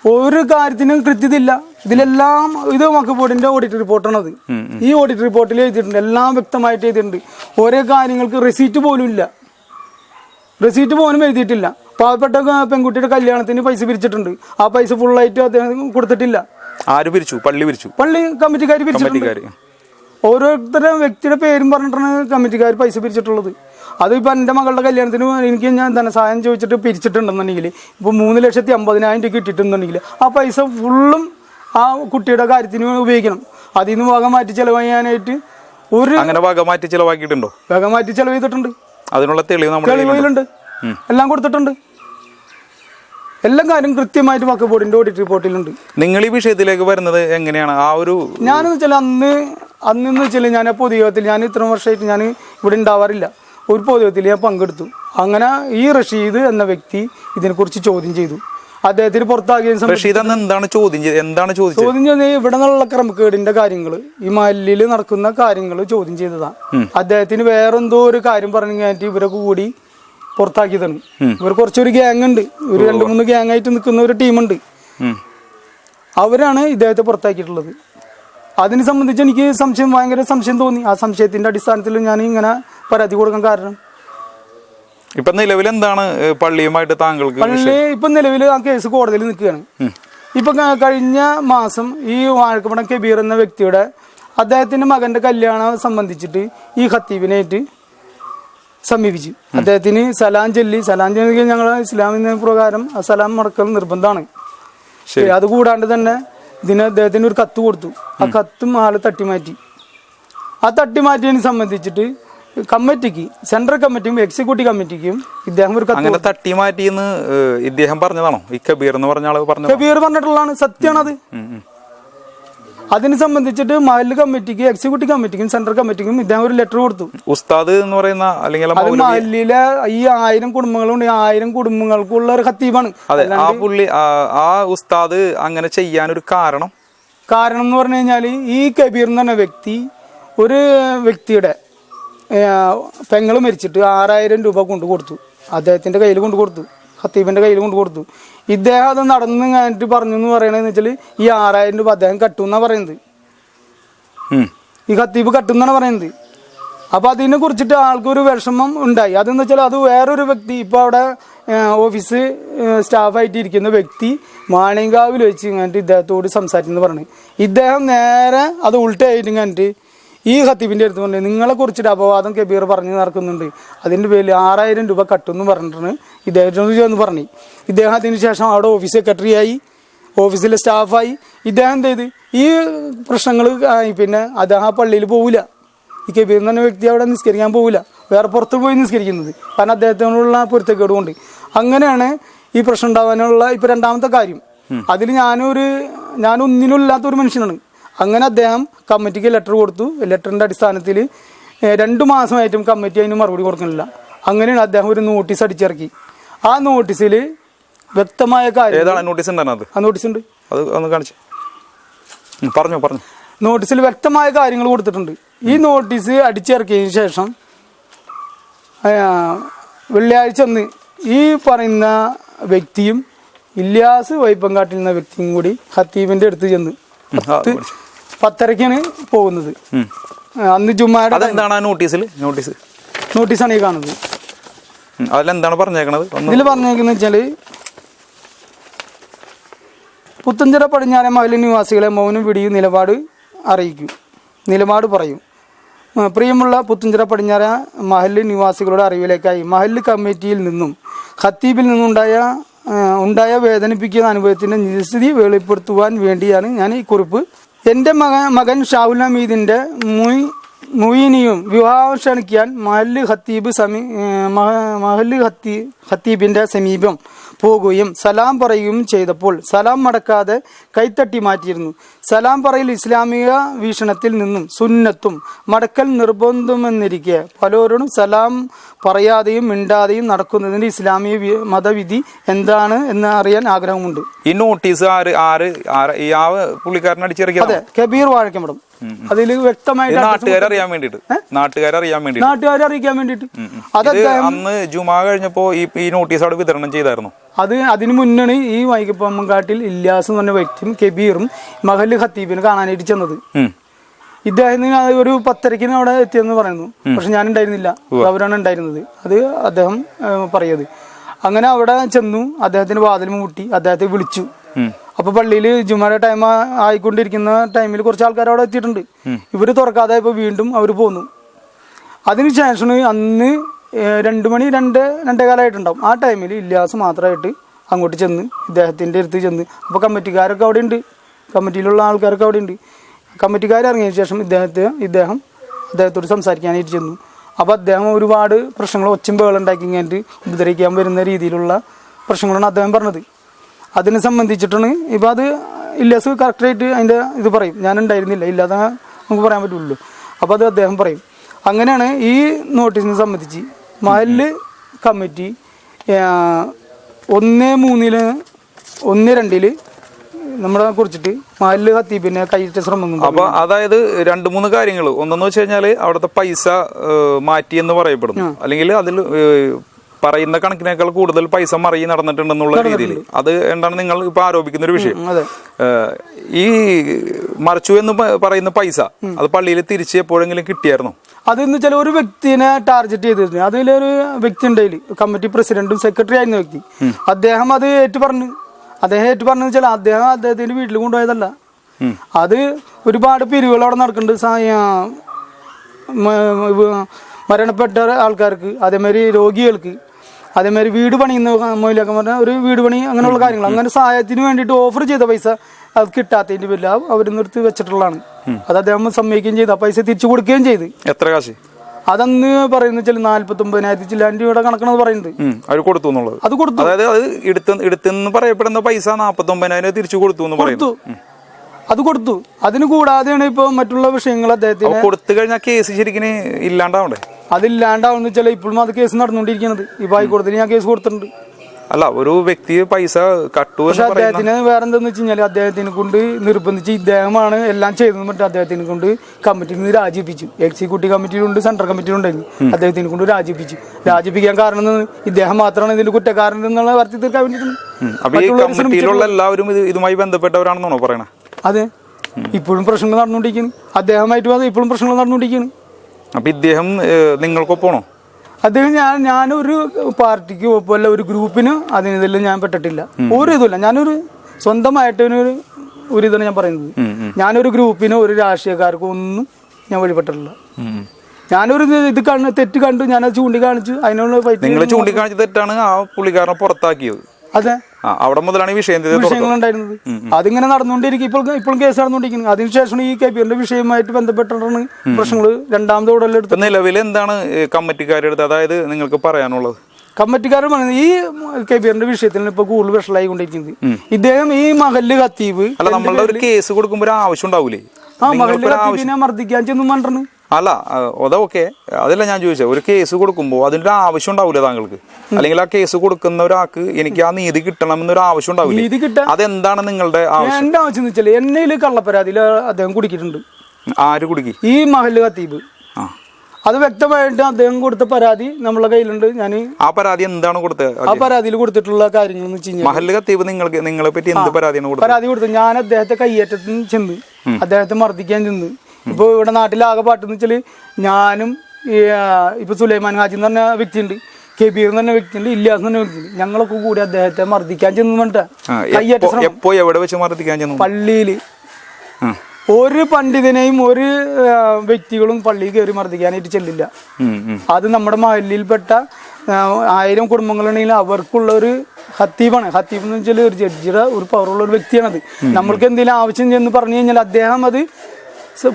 ഒരു കാര്യത്തിനും കൃത്യതയില്ല. ഇതിലെല്ലാം ഇത് വക്ക് ബോർഡിന്റെ ഓഡിറ്റ് റിപ്പോർട്ടാണത് ഈ ഓഡിറ്റ് റിപ്പോർട്ടിൽ എഴുതിയിട്ടുണ്ട്. എല്ലാം വ്യക്തമായിട്ട് എഴുതിയിട്ടുണ്ട്. ഓരോ കാര്യങ്ങൾക്ക് റെസീറ്റ് പോലും ഇല്ല. റെസീറ്റ് പോലും എഴുതിയിട്ടില്ല. പാവപ്പെട്ട പെൺകുട്ടിയുടെ കല്യാണത്തിന് പൈസ പിരിച്ചിട്ടുണ്ട്. ആ പൈസ ഫുള്ളായിട്ട് അദ്ദേഹം കൊടുത്തിട്ടില്ല. ആര് പിരിച്ചു? പള്ളി പിരിച്ചു? പള്ളി കമ്മിറ്റിക്കാർ പിരിച്ചിട്ടുണ്ട്. ഓരോരുത്തരുടെ വ്യക്തിയുടെ പേരും പറഞ്ഞിട്ടാണ് കമ്മിറ്റിക്കാർ പൈസ പിരിച്ചിട്ടുള്ളത്. അത് എന്റെ മകളുടെ കല്യാണത്തിന് എനിക്ക് ഞാൻ ധനസഹായം ചോദിച്ചിട്ട് പിരിച്ചിട്ടുണ്ടെന്നുണ്ടെങ്കിൽ ഇപ്പോൾ മൂന്ന് ലക്ഷത്തി അമ്പതിനായിരം രൂപ കിട്ടിയിട്ടുണ്ടെങ്കിൽ ആ പൈസ ഫുള്ളും ആ കുട്ടിയുടെ കാര്യത്തിന് ഉപയോഗിക്കണം. അതിൽ നിന്ന് വക മാറ്റി ചെലവ് ഒരു അങ്ങനെ വക മാറ്റി ചിലവാക്കിയിട്ടുണ്ടോ? വക മാറ്റി ചെലവ് ചെയ്തിട്ടുണ്ട്. അതിനുള്ള തെളിവ് നമ്മുടെ തെളിവുകളുണ്ട്. എല്ലാം കൊടുത്തിട്ടുണ്ട്. എല്ലാ കാര്യം കൃത്യമായിട്ട് വക്ക് ബോർഡിന്റെ ഓഡിറ്റ് റിപ്പോർട്ടിലുണ്ട് നിങ്ങൾ ഈ വിഷയത്തിലേക്ക് വരുന്നത് എങ്ങനെയാണ്? ആ ഒരു ഞാനെന്ന് വെച്ചാൽ അന്ന് അന്ന് വെച്ചാൽ ഞാൻ പൊതുയോഗത്തിൽ ഞാൻ ഇത്ര വർഷമായിട്ട് ഞാൻ ഇവിടെ ഉണ്ടാവാറില്ല. ഒരു പൊതുവത്തിൽ ഞാൻ പങ്കെടുത്തു. അങ്ങനെ ഈ റഷീദ് എന്ന വ്യക്തി ഇതിനെക്കുറിച്ച് ചോദ്യം ചെയ്തു. അദ്ദേഹത്തിന് പുറത്താക്കിയ എന്താണ് ചോദ്യം ചെയ്തത് എന്താണ് ചോദിച്ചത് ചോദ്യം ചെയ്യുന്നത് ഇവിടെ നിന്നുള്ള ക്രമക്കേടിന്റെ കാര്യങ്ങൾ ഈ മല്ലിൽ നടക്കുന്ന കാര്യങ്ങൾ ചോദ്യം ചെയ്തതാണ് അദ്ദേഹത്തിന് വേറെന്തോ ഒരു കാര്യം പറഞ്ഞു കഴിഞ്ഞിട്ട് ഇവരൊക്കെ കൂടി പുറത്താക്കിയതാണ്. ഇവർ കുറച്ചൊരു ഗ്യാങ് ഉണ്ട്. ഒരു രണ്ട് മൂന്ന് ഗ്യാങ് ആയിട്ട് നിൽക്കുന്ന ഒരു ടീമുണ്ട്. അവരാണ് ഇദ്ദേഹത്തെ പുറത്താക്കിയിട്ടുള്ളത്. അതിനെ സംബന്ധിച്ച് എനിക്ക് സംശയം ഭയങ്കര സംശയം തോന്നി. ആ സംശയത്തിന്റെ അടിസ്ഥാനത്തിൽ ഞാൻ ഇങ്ങനെ പരാതി കൊടുക്കാൻ കാരണം? ഇപ്പൊ നിലവിൽ എന്താണ് പള്ളിയുമായിട്ട് താങ്കൾക്ക് പള്ളി ഇപ്പൊ നിലവിൽ ആ കേസ് കോടതിയിൽ നിൽക്കുകയാണ്. ഇപ്പൊ കഴിഞ്ഞ മാസം ഈ വാഴക്കപ്പടം കബീർ എന്ന വ്യക്തിയുടെ അദ്ദേഹത്തിന്റെ മകന്റെ കല്യാണം സംബന്ധിച്ചിട്ട് ഈ ഹത്തീബിനായിട്ട് സമീപിച്ചു. അദ്ദേഹത്തിന് സലാം ചൊല്ലി സലാം ചൊല്ലി ഞങ്ങൾ ഇസ്ലാമിന് പ്രകാരം ആ സലാം മുടക്കൽ നിർബന്ധമാണ്. ശരി. അത് കൂടാണ്ട് തന്നെ ഇതിന് അദ്ദേഹത്തിന് ഒരു കത്ത് കൊടുത്തു. ആ കത്തും ആളെ തട്ടിമാറ്റി. ആ തട്ടിമാറ്റിയതിനെ സംബന്ധിച്ചിട്ട് കമ്മിറ്റിക്ക് സെൻട്രൽ കമ്മിറ്റിക്കും എക്സിക്യൂട്ടീവ് കമ്മിറ്റിക്കും ഇദ്ദേഹം ഒരു കത്ത് അങ്ങനെ തട്ടി മാറ്റിന്ന് ഇദ്ദേഹം പറഞ്ഞതാണോ? ഈ കബീർ എന്ന് പറഞ്ഞ ആൾ പറഞ്ഞു കബീർ പറഞ്ഞിട്ടുള്ളതാണ് സത്യമാണത്. അതിനെ സംബന്ധിച്ചിട്ട് മഹൽ കമ്മിറ്റിക്ക് എക്സിക്യൂട്ടീവ് കമ്മിറ്റിക്കും സെൻട്രൽ കമ്മിറ്റിക്കും ഇദ്ദേഹം ഒരു ലെറ്റർ കൊടുത്തു. ഉസ്താദ് എന്ന് പറയുന്ന അല്ലെങ്കിൽ മഹല്ലിലെ ഈ ആയിരം കുടുംബങ്ങളുണ്ട്. ഈ ആയിരം കുടുംബങ്ങൾക്കുള്ള ഒരു ഖത്തീബാണ്. അതെ ആ പുള്ളി ആ- ഉസ്താദ് അങ്ങനെ ചെയ്യാൻ ഒരു കാരണം? കാരണം എന്ന് പറഞ്ഞു കഴിഞ്ഞാൽ ഈ കബീർ എന്ന് പറഞ്ഞ വ്യക്തി ഒരു വ്യക്തിയുടെ പെങ്ങൾ മരിച്ചിട്ട് ആറായിരം രൂപ കൊണ്ടു കൊടുത്തു. അദ്ദേഹത്തിന്റെ കയ്യിൽ കൊണ്ടു കൊടുത്തു. ഹത്തീബിന്റെ കയ്യിൽ കൊണ്ടു കൊടുത്തു. ഇദ്ദേഹം അത് നടന്ന് കഴിഞ്ഞിട്ട് പറഞ്ഞു എന്ന് പറയണെന്ന് വെച്ചാൽ ഈ ആറായിരം രൂപ അദ്ദേഹം കട്ടും എന്നാ പറയുന്നത്. ഈ ഹത്തീബ് കട്ടുമെന്നാണ് പറയുന്നത്. അപ്പോൾ അതിനെ കുറിച്ചിട്ട് ആൾക്കൊരു വിഷമം ഉണ്ടായി. അതെന്ന് വെച്ചാൽ അത് വേറൊരു വ്യക്തി ഇപ്പോൾ അവിടെ ഓഫീസ് സ്റ്റാഫായിട്ട് ഇരിക്കുന്ന വ്യക്തി മാണിങ്കാവിൽ വെച്ച് കഴിഞ്ഞിട്ട് ഇദ്ദേഹത്തോട് സംസാരിച്ചെന്ന് പറഞ്ഞു ഇദ്ദേഹം നേരെ അത് ഉൾട്ടായിട്ട് കഴിഞ്ഞിട്ട് ഈ ഹത്തീബിന്റെ അടുത്ത് പറഞ്ഞു നിങ്ങളെ കുറിച്ചിട്ട് അപവാദം കബീർ പറഞ്ഞു നടക്കുന്നുണ്ട് അതിന്റെ പേരിൽ ആറായിരം രൂപ കട്ടുമെന്ന് പറഞ്ഞിട്ടാണ് ഇദ്ദേഹത്തിനോട് ചെന്ന് പറഞ്ഞു. ഇദ്ദേഹം അതിന് ശേഷം അവിടെ ഓഫീസ് സെക്രട്ടറി ആയി ഓഫീസിലെ സ്റ്റാഫായി. ഇദ്ദേഹം എന്ത് ചെയ്ത്? ഈ പ്രശ്നങ്ങൾ പിന്നെ അദ്ദേഹം ആ പള്ളിയിൽ പോവില്ല ഈ കബീർ എന്ന് പറഞ്ഞ വ്യക്തി അവിടെ നിസ്കരിക്കാൻ പോവില്ല വേറെ പുറത്ത് പോയി നിസ്കരിക്കുന്നത്. കാരണം അദ്ദേഹത്തിനോടുള്ള പൊരുത്തക്കേട് കൊണ്ട് അങ്ങനെയാണ് ഈ പ്രശ്നം ഉണ്ടാവാനുള്ള ഇപ്പം രണ്ടാമത്തെ കാര്യം. അതിൽ ഞാനൊരു ഞാനൊന്നിനും ഇല്ലാത്ത ഒരു മനുഷ്യനാണ്. അങ്ങനെ അദ്ദേഹം കമ്മിറ്റിക്ക് ലെറ്റർ കൊടുത്തു. ലെറ്ററിന്റെ അടിസ്ഥാനത്തിൽ രണ്ടു മാസമായിട്ടും കമ്മിറ്റി അതിന് മറുപടി കൊടുക്കുന്നില്ല. അങ്ങനെയാണ് അദ്ദേഹം ഒരു നോട്ടീസ് അടിച്ചിറക്കി. ആ നോട്ടീസിൽ വ്യക്തമായ കാര്യം നോട്ടീസ് ആ നോട്ടീസ് ഉണ്ട്. അത് ഒന്ന് കാണിച്ചു. പറഞ്ഞു പറഞ്ഞോ. നോട്ടീസിൽ വ്യക്തമായ കാര്യങ്ങൾ കൊടുത്തിട്ടുണ്ട്. ഈ നോട്ടീസ് അടിച്ചിറക്കിയതിന് ശേഷം വെള്ളിയാഴ്ച അന്ന് ഈ പറയുന്ന വ്യക്തിയും ഇല്യാസ് വൈപ്പങ്കാട്ടിൽ നിന്ന വ്യക്തിയും കൂടി ഹത്തീബിന്റെ അടുത്ത് ചെന്ന് പത്തരക്കാണ് പോകുന്നത്. അന്ന് ജുമായുടെ അതെന്താണ് ആ നോട്ടീസിൽ നോട്ടീസ് നോട്ടീസാണ് ഈ കാണുന്നത്. അതിലെന്താണ് പറഞ്ഞേക്കണത്? ഇതിൽ പറഞ്ഞേക്കുന്ന വെച്ചാൽ പുത്തഞ്ചിറ പടിഞ്ഞാറെ മഹൽ നിവാസികളെ മൗനം വിടിയും നിലപാട് അറിയിക്കും. നിലപാട് പറയും. പ്രിയമുള്ള പുത്തഞ്ചിറ പടിഞ്ഞാറ മഹൽ നിവാസികളുടെ അറിവിലേക്കായി മഹൽ കമ്മിറ്റിയിൽ നിന്നും ഖത്തീബിൽ നിന്നുണ്ടായ ഉണ്ടായ വേദനിപ്പിക്കുന്ന അനുഭവത്തിന്റെ നിജസ്ഥിതി വെളിപ്പെടുത്തുവാൻ വേണ്ടിയാണ് ഞാൻ ഈ കുറിപ്പ് എന്റെ മകൻ മകൻ ഷാഹുൽ ഹമീദിന്റെ മുയ് മുയിനിയും വിവാഹം ക്ഷണിക്കാൻ മഹൽ ഖത്തീബ് സമീ മഹൽ ഖത്തീ ഖത്തീബിന്റെ സമീപം പോകുകയും സലാം പറയുകയും ചെയ്തപ്പോൾ സലാം മടക്കാതെ കൈത്തട്ടി മാറ്റിയിരുന്നു. സലാം പറയൽ ഇസ്ലാമിക വീക്ഷണത്തിൽ നിന്നും സുന്നത്തും മടക്കൽ നിർബന്ധമെന്നിരിക്കെ പലരോടും സലാം പറയാതെയും മിണ്ടാതെയും നടക്കുന്നതിന് ഇസ്ലാമിക മതവിധി എന്താണ് എന്ന് അറിയാൻ ആഗ്രഹമുണ്ട്. ഈ നോട്ടീസ് ആര് ആര് പുള്ളിക്കാരൻ അടിച്ചിറക്കിയത് അതെ കബീർ വാഴക്കമടം അതിൽ വ്യക്തമായിട്ട് നാട്ടുകാരെ അറിയാൻ വേണ്ടിട്ട് നാട്ടുകാരെ അറിയാൻ വേണ്ടി നാട്ടുകാരെ അറിയിക്കാൻ വേണ്ടിയിട്ട്. അത് ഇത് അദ്ദേഹം അന്ന് ജുമാ കഴിഞ്ഞപ്പോ ഈ ഈ നോട്ടീസ് അവിടെ വിതരണം ചെയ്തായിരുന്നു. അത് അതിനു മുന്നാണ് ഈ വൈകപ്പമ്മങ്കാട്ടിൽ ഇല്ലാസ് എന്ന് പറഞ്ഞ വ്യക്തിയും കബീറും മഹൽ ഖത്തീബിനെ കാണാനായിട്ട് ചെന്നത്. ഉം. ഇദ്ദേഹത്തിന് ഒരു പത്തരയ്ക്ക് അവിടെ എത്തിയെന്ന് പറയുന്നു. പക്ഷെ ഞാൻ ഉണ്ടായിരുന്നില്ല അവരാണ് ഉണ്ടായിരുന്നത് അത് അദ്ദേഹം പറയത്. അങ്ങനെ അവിടെ ചെന്നു. അദ്ദേഹത്തിന്റെ വാതിൽ മുട്ടി. അദ്ദേഹത്തെ വിളിച്ചു. അപ്പൊ പള്ളിയിൽ ജുമാര ടൈം ആയിക്കൊണ്ടിരിക്കുന്ന ടൈമിൽ കുറച്ച് ആൾക്കാർ അവിടെ എത്തിയിട്ടുണ്ട്. ഇവർ തുറക്കാതെ ഇപ്പൊ വീണ്ടും അവർ പോന്നു. അതിനുശേഷം അന്ന് രണ്ടു മണി രണ്ട് രണ്ടേ കാലമായിട്ടുണ്ടാവും ആ ടൈമിൽ ഇല്ലാസ് മാത്രമായിട്ട് അങ്ങോട്ട് ചെന്ന് ഇദ്ദേഹത്തിന്റെ അടുത്ത് ചെന്ന്. അപ്പൊ കമ്മിറ്റിക്കാരൊക്കെ അവിടെ ഉണ്ട് കമ്മിറ്റിയിലുള്ള ആൾക്കാരൊക്കെ അവിടെ ഉണ്ട് കമ്മിറ്റിക്കാർ ഇറങ്ങിയതിന് ശേഷം ഇദ്ദേഹത്തെ ഇദ്ദേഹം അദ്ദേഹത്തോട് സംസാരിക്കാനായിട്ട് ചെന്നു. അപ്പോൾ അദ്ദേഹം ഒരുപാട് പ്രശ്നങ്ങൾ ഒച്ചും ബേളുണ്ടാക്കി കഴിഞ്ഞിട്ട് ഉപദ്രവിക്കാൻ വരുന്ന രീതിയിലുള്ള പ്രശ്നങ്ങളാണ് അദ്ദേഹം പറഞ്ഞത്. അതിനെ സംബന്ധിച്ചിട്ടാണ് ഇപ്പോൾ അത് ഇല്ലാസ് കറക്റ്റായിട്ട് അതിന്റെ ഇത് പറയും. ഞാൻ ഉണ്ടായിരുന്നില്ല ഇല്ലാതെ നമുക്ക് പറയാൻ പറ്റുള്ളൂ. അപ്പോൾ അത് അദ്ദേഹം പറയും. അങ്ങനെയാണ് ഈ നോട്ടീസിനെ സംബന്ധിച്ച് മഹൽ കമ്മിറ്റി ഒന്ന് മൂന്നിൽ ഒന്ന് രണ്ടിൽ നമ്മളെ കുറിച്ചിട്ട് മാലിൽ കത്തി പിന്നെ കൈയിട്ട് ശ്രമം അപ്പൊ അതായത് രണ്ട് മൂന്ന് കാര്യങ്ങൾ ഒന്നെന്ന് വെച്ച് കഴിഞ്ഞാൽ അവിടുത്തെ പൈസ മാറ്റി എന്ന് പറയപ്പെടുന്നു. അല്ലെങ്കിൽ അതിൽ പറയുന്ന കണക്കിനേക്കാൾ കൂടുതൽ പൈസ മറിയി നടന്നിട്ടുണ്ടെന്നുള്ള രീതിയിൽ. അത് എന്താണ് നിങ്ങൾ ഇപ്പൊ ആരോപിക്കുന്ന ഒരു വിഷയം. ഈ മറിച്ചു എന്ന് പറയുന്ന പൈസ അത് പള്ളിയിൽ തിരിച്ച് എപ്പോഴെങ്കിലും കിട്ടിയായിരുന്നോ? അതെന്ന് വെച്ചാൽ ഒരു വ്യക്തിനെ ടാർഗറ്റ് ചെയ്തിരുന്നു. അതിലൊരു വ്യക്തി ഉണ്ടായിൽ. കമ്മിറ്റി പ്രസിഡന്റും സെക്രട്ടറി ആയിരുന്ന വ്യക്തി. അദ്ദേഹം അത് ഏറ്റു പറഞ്ഞു. അദ്ദേഹം ഏറ്റു പറഞ്ഞു വെച്ചാൽ അദ്ദേഹം അദ്ദേഹത്തിന്റെ വീട്ടിൽ കൊണ്ടുപോയതല്ല. അത് ഒരുപാട് പിരിവുകൾ അവിടെ നടക്കുന്നുണ്ട്. മരണപ്പെട്ട ആൾക്കാർക്ക് അതേമാതിരി രോഗികൾക്ക് അതേമാതിരി വീട് പണിയുന്ന മൊയിലൊക്കെ പറഞ്ഞാൽ ഒരു വീട് പണി അങ്ങനെയുള്ള കാര്യങ്ങൾ. അങ്ങനെ സഹായത്തിന് വേണ്ടിയിട്ട് ഓഫർ ചെയ്ത പൈസ അത് കിട്ടാത്തതിന്റെ പേരിൽ അവർ നിർത്തി വെച്ചിട്ടുള്ളതാണ്. അത് അദ്ദേഹം സമ്മതിക്കുകയും ചെയ്തു. ആ പൈസ തിരിച്ചു കൊടുക്കുകയും ചെയ്ത്. എത്ര കാശ്? അതന്ന് പറയുന്ന വെച്ചാൽ നാല്പത്തി ഒമ്പതിനായിരത്തി ചില്ലാൻ രൂപയുടെ കണക്കാണ് പറയുന്നത്. അവർ കൊടുത്തു എന്നുള്ളത്. അത് കൊടുത്തു. അതായത് അത് എടുത്ത് എടുത്തെന്ന് പറയപ്പെടുന്ന പൈസ നാൽപ്പത്തി ഒമ്പതിനായിരം തിരിച്ചു കൊടുത്തു എന്ന് പറയുന്നു. അത് കൊടുത്തു. അതിന് കൂടാതെയാണ് ഇപ്പൊ മറ്റുള്ള വിഷയങ്ങൾ അദ്ദേഹത്തിന് കൊടുത്തു കഴിഞ്ഞാൽ കേസ് ശരിക്കും ഇല്ലാണ്ടാവണ്ടേ? അതില്ലാണ്ടാവുന്ന വെച്ചാൽ ഇപ്പോഴും അത് കേസ് നടന്നുകൊണ്ടിരിക്കുന്നത്. ഇപ്പൊ ഹൈക്കോടതിയിൽ ഞാൻ കേസ് കൊടുത്തിട്ടുണ്ട്. അല്ല ഒരു വ്യക്തി പൈസ കട്ടു പക്ഷെ അദ്ദേഹത്തിന് വേറെ എന്താന്ന് വെച്ച് കഴിഞ്ഞാൽ അദ്ദേഹത്തിനെ കൊണ്ട് നിർബന്ധിച്ച് ഇദ്ദേഹമാണ് എല്ലാം ചെയ്തതെന്ന് പറഞ്ഞിട്ട് അദ്ദേഹത്തിനെ കൊണ്ട് കമ്മിറ്റിയിൽ നിന്ന് രാജിപ്പിച്ചു എക്സിക്യൂട്ടീവ് കമ്മിറ്റിയിലുണ്ട് സെൻട്രൽ കമ്മിറ്റിയിലുണ്ടെങ്കിൽ അദ്ദേഹത്തിനെ കൊണ്ട് രാജിപ്പിച്ചു രാജിപ്പിക്കാൻ കാരണം ഇദ്ദേഹം മാത്രമാണ് ഇതിന്റെ കുറ്റക്കാരൻ എന്നുള്ള വർത്തി തീർക്കാൻ വേണ്ടിയിട്ടുണ്ട് എല്ലാവരും ഇതുമായി ബന്ധപ്പെട്ടവരാണെന്നാണോ പറയണേ? അതെ. ഇപ്പോഴും പ്രശ്നങ്ങൾ നടന്നുകൊണ്ടിരിക്കുന്നു അദ്ദേഹമായിട്ട് ഇപ്പോഴും പ്രശ്നങ്ങൾ നടന്നുകൊണ്ടിരിക്കുന്നു അപ്പൊ ഇദ്ദേഹം നിങ്ങൾക്കൊപ്പണോ നിങ്ങൾക്കൊപ്പമാണോ? അദ്ദേഹം ഞാൻ ഞാനൊരു പാർട്ടിക്ക് ഒപ്പമല്ല ഒരു ഗ്രൂപ്പിന് ഇതെല്ലാം ഞാൻ പെട്ടിട്ടില്ല. ഒരു ഇതുമില്ല ഞാനൊരു സ്വന്തമായിട്ട് ഒരു ഒരു ഇതാണ് ഞാൻ പറയുന്നത്. ഞാനൊരു ഗ്രൂപ്പിനോ ഒരു രാഷ്ട്രീയക്കാർക്കും ഒന്നും ഞാൻ വഴിപ്പെട്ടിട്ടില്ല ഞാനൊരു ഇത് കണ്ട് തെറ്റ് കണ്ടു ഞാനത് ചൂണ്ടിക്കാണിച്ചു അതിനുള്ള നിങ്ങൾ ചൂണ്ടിക്കാണിച്ച തെറ്റാണ് ആ പുള്ളിക്കാരനെ പുറത്താക്കിയത്. അതെ. അവിടെ മുതലാണ് ഈ വിഷയം ഉണ്ടായിരുന്നത് അതിങ്ങനെ നടന്നുകൊണ്ടിരിക്കും. ഇപ്പോൾ ഇപ്പോഴും കേസ് നടന്നുകൊണ്ടിരിക്കുന്നത് അതിനുശേഷം ഈ കെ പി എന്റെ വിഷയവുമായിട്ട് ബന്ധപ്പെട്ടിട്ടാണ് പ്രശ്നങ്ങൾ രണ്ടാമത് ഉടലെടുത്ത് ഇപ്പൊ നിലവിൽ എന്താണ് കമ്മിറ്റിക്കാരെടുത്ത് കമ്മിറ്റിക്കാരുടെ അതായത് നിങ്ങൾക്ക് പറയാനുള്ളത്? കമ്മിറ്റിക്കാരൻ പറയുന്നത് ഈ ആറിന്റെ വിഷയത്തിൽ ഇപ്പൊ കൂടുതൽ വിഷലായി കൊണ്ടിരിക്കുന്നത് ഇദ്ദേഹം ഈ മകൽ ഖത്തീബ് അല്ല നമ്മളുടെ ഒരു കേസ് കൊടുക്കുമ്പോൾ ആവശ്യം ഉണ്ടാവൂലേ? ആ മകൽ കത്തീവിനെ ഖത്തീബിനെ മർദ്ദിക്കാൻ ചെന്നു പറഞ്ഞു അല്ല അതൊക്കെ. അതല്ല ഞാൻ ചോദിച്ചത് ഒരു കേസ് കൊടുക്കുമ്പോൾ അതിന്റെ ഒരു ആവശ്യം ഉണ്ടാവില്ല താങ്കൾക്ക്? അല്ലെങ്കിൽ ആ കേസ് കൊടുക്കുന്ന ഒരാൾക്ക് എനിക്ക് ആ നീതി കിട്ടണം എന്നൊരു ആവശ്യം ഉണ്ടാവില്ല? നീതി കിട്ടാൻ അതെന്താണ് നിങ്ങളുടെ ആവശ്യം? എന്റെ ആവശ്യം എന്ന് വെച്ചാൽ എന്നയിൽ കള്ളപ്പരാതിയിൽ അദ്ദേഹം കുടിക്കിട്ടുണ്ട് ആര് കുടുക്കി? ഈ മഹല്ല് ഖത്തീബ്. ആ. അത് വ്യക്തമായിട്ട് അദ്ദേഹം കൊടുത്ത പരാതി നമ്മളെ കയ്യിലുണ്ട്. ഞാൻ ആ പരാതി എന്താണ് കൊടുത്തത് ആ പരാതിയിൽ കൊടുത്തിട്ടുള്ള കാര്യങ്ങൾ എന്ന് വെച്ച് കഴിഞ്ഞാൽ മഹല്ല് കത്തീവ് നിങ്ങൾക്ക് നിങ്ങളെ പറ്റി എന്ത് പരാതിയാണ് കൊടുത്തത് പരാതി കൊടുത്തു ഞാൻ അദ്ദേഹത്തെ കയ്യേറ്റത്തിന് ചെന്ന് അദ്ദേഹത്തെ മർദ്ദിക്കാൻ ചെന്ന് ഇപ്പൊ ഇവിടെ നാട്ടിലാകെ പാട്ടെന്ന് വെച്ചാൽ ഞാനും ഈ, ആ, ഇപ്പൊ സുലൈമാൻ ഹാജി എന്ന് പറഞ്ഞ വ്യക്തിയുണ്ട്. കെബീർ എന്ന് പറഞ്ഞ വ്യക്തിയുണ്ട് ഇല്ലാസ് എന്ന് പറഞ്ഞ വ്യക്തിയുണ്ട്. ഞങ്ങളൊക്കെ കൂടി അദ്ദേഹത്തെ മർദ്ദിക്കാൻ ചെന്നു പറഞ്ഞിട്ടാ. ആ. ഒരു പണ്ഡിതനെയും ഒരു വ്യക്തികളും പള്ളിയിൽ കയറി മർദ്ദിക്കാനായിട്ട് ചെല്ലില്ല. അത് നമ്മുടെ മഹലിൽപ്പെട്ട ആയിരം കുടുംബങ്ങളുണ്ടെങ്കിൽ അവർക്കുള്ള ഒരു ഹത്തീബാണ് ഹത്തീബ് എന്ന് വെച്ചാൽ ഒരു ജഡ്ജിയുടെ ഒരു പവറുള്ള ഒരു വ്യക്തിയാണത്. നമ്മൾക്ക് എന്തെങ്കിലും ആവശ്യം ചെന്ന് പറഞ്ഞു കഴിഞ്ഞാൽ അദ്ദേഹം അത്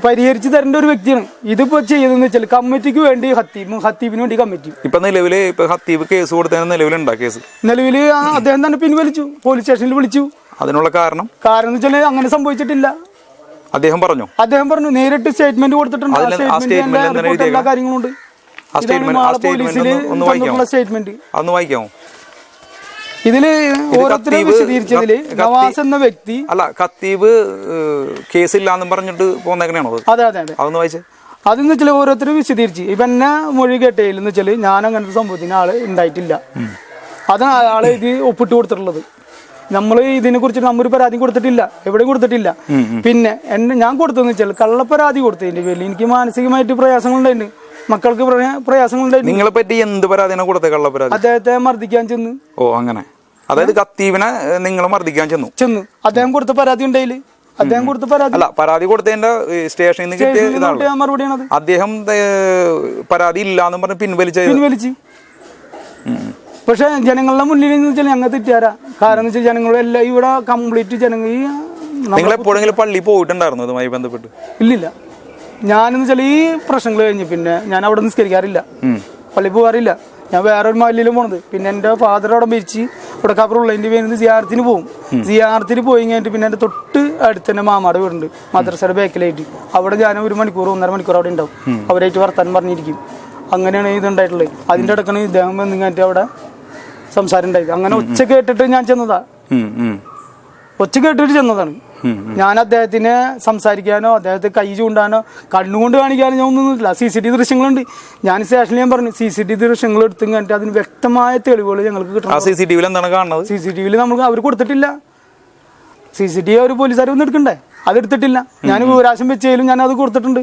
പരിഹരിച്ച് തരേണ്ട ഒരു വ്യക്തിയാണ്. ഇതിപ്പോ ചെയ്തതെന്ന് വെച്ചാൽ കമ്മിറ്റിക്ക് വേണ്ടി ഹത്തീബും ഹത്തീബിന് വേണ്ടി കമ്മിറ്റി. ഇപ്പൊ നിലവിൽ ഇപ്പൊ ഹത്തീബ് കേസ് കൊടുത്തതിന് നിലവിലുണ്ടാ കേസ്? നിലവിൽ അദ്ദേഹം തന്നെ പിൻവലിച്ചു പോലീസ് സ്റ്റേഷനിൽ വിളിച്ചു. അതിനുള്ള കാരണം? കാരണം എന്ന് വെച്ചാൽ അങ്ങനെ സംഭവിച്ചിട്ടില്ല. അദ്ദേഹം പറഞ്ഞു? അദ്ദേഹം പറഞ്ഞു നേരിട്ട് സ്റ്റേറ്റ്മെന്റ് കൊടുത്തിട്ടുണ്ട്. കാര്യങ്ങളുണ്ട്. സ്റ്റേറ്റ്മെന്റ് ഇതിൽ ഓരോരുത്തരും കത്തീവ്- വിശദീകരിച്ചതിൽ നവാസ് എന്ന വ്യക്തി അല്ല കത്തീബ് കേസില്ലാന്നും പറഞ്ഞിട്ട് പോന്നേക്കണേണോ അത്? അതെ അതെ അതെ. അതൊന്ന് വായിച്ചേ. അതെന്ന് വെച്ചാൽ ഓരോരുത്തരും വിശദീകരിച്ച്. ഇപ്പൊ എന്നെ മൊഴി കേട്ടതിൽ എന്ന് വെച്ചാൽ ഞാൻ അങ്ങനത്തെ സംഭവത്തിന് ആൾ ഉണ്ടായിട്ടില്ല. അതാണ് ആൾ ഇത് ഒപ്പിട്ട് കൊടുത്തിട്ടുള്ളത്. നമ്മൾ ഇതിനെ കുറിച്ച് നമ്മൊരു പരാതി കൊടുത്തിട്ടില്ല. എവിടെയും കൊടുത്തിട്ടില്ല. പിന്നെ എന്നെ ഞാൻ കൊടുത്തതെന്ന് വെച്ചാൽ കള്ളപ്പരാതി കൊടുത്തതിന്റെ പേരിൽ എനിക്ക് മാനസികമായിട്ട് പ്രയാസങ്ങളുണ്ടായിരുന്നു മക്കൾക്ക് പ്രയാസങ്ങളുണ്ടായി നിങ്ങളെ പറ്റി എന്ത് പരാതിയാണ് കൊടുത്തേ കള്ള പരാതി. അദ്ദേഹത്തെ മർദ്ദിക്കാൻ ചെന്ന്. ഓ അങ്ങനെ. അതായത് കത്തീവിനെ നിങ്ങൾ മർദ്ദിക്കാൻ ചെന്നു. ചെന്നു. അദ്ദേഹം കൊടുത്ത പരാതി ഉണ്ടായിൽ അദ്ദേഹം കൊടുത്ത പരാതി. അല്ല പരാതി കൊടുത്തതിന്റെ സ്റ്റേഷനിൽ നിന്ന് കിട്ടിയ ഇതാണ് കൊണ്ടുപോയ മറുപടിയാണത് അദ്ദേഹം പരാതി ഇല്ലാന്ന് പറഞ്ഞ് പിൻവലിച്ച. പിൻവലിച്ച് പക്ഷെ ജനങ്ങളുടെ മുന്നിൽ എന്ന് വെച്ചാൽ ഞങ്ങൾ തെറ്റാരാ കാരണം വെച്ചാൽ ജനങ്ങളെല്ലാം ഇവിടെ കംപ്ലീറ്റ് ജനങ്ങൾ നിങ്ങൾ എപ്പോഴെങ്കിലും പള്ളി പോയിട്ടുണ്ടായിരുന്നു അതുമായി ബന്ധപ്പെട്ട്? ഇല്ലില്ല. ഞാനെന്ന് വെച്ചാൽ ഈ പ്രശ്നങ്ങൾ കഴിഞ്ഞ്. പിന്നെ ഞാൻ അവിടെ നിസ്കരിക്കാറില്ല. പള്ളി പോകാറില്ല. ഞാൻ വേറൊരു മല്ലിലും പോണത്. പിന്നെ എന്റെ ഫാദർ അവിടെ മരിച്ച് ഇവിടെ കബറുള്ളതിന്റെ പേരിൽ സിയാർത്തിന് പോകും സിയാർത്തിന് പോയി കഴിഞ്ഞിട്ട് പിന്നെ എന്റെ തൊട്ട് അടുത്ത് തന്നെ മാമാടെ വീടുണ്ട്. മദ്രസയുടെ ബാക്കിലായിട്ട്. അവിടെ ഞാൻ ഒരു മണിക്കൂർ ഒന്നര മണിക്കൂർ അവിടെ ഉണ്ടാവും. അവരായിട്ട് വർത്താൻ പറഞ്ഞിരിക്കും. അങ്ങനെയാണ് ഇതുണ്ടായിട്ടുള്ളത് അതിന്റെ ഇടക്കാണ് ഇദ്ദേഹം വന്നിങ്ങായിട്ട് അവിടെ സംസാരം ഉണ്ടായത്. അങ്ങനെ ഉച്ച കേട്ടിട്ട് ഞാൻ ചെന്നതാ. ഒച്ച കേട്ടിട്ട് ചെന്നതാണ്. ഞാൻ അദ്ദേഹത്തിന് സംസാരിക്കാനോ അദ്ദേഹത്തെ കൈ ചൂണ്ടാനോ കണ്ണുകൊണ്ട് കാണിക്കാനോ ഞാൻ ഒന്നും സി സി ടി ദൃശ്യങ്ങളുണ്ട്. ഞാൻ സ്റ്റേഷനിൽ ഞാൻ പറഞ്ഞു സി സി ടി ദൃശ്യങ്ങൾ എടുത്തും കണ്ടിട്ട് അതിന് വ്യക്തമായ തെളിവുകൾ ഞങ്ങൾക്ക് കിട്ടണം. സി സി ടി വിയിൽ എന്താണ് കാണുന്നത്? സി സി ടി വിയിൽ നമുക്ക് അവർ കൊടുത്തിട്ടില്ല. സി സി ടി വി ഒരു പോലീസുകാർ ഒന്നും എടുക്കണ്ടേ? അത് എടുത്തിട്ടില്ല. ഞാൻ വിവരാശം വെച്ചാലും ഞാൻ അത് കൊടുത്തിട്ടുണ്ട്.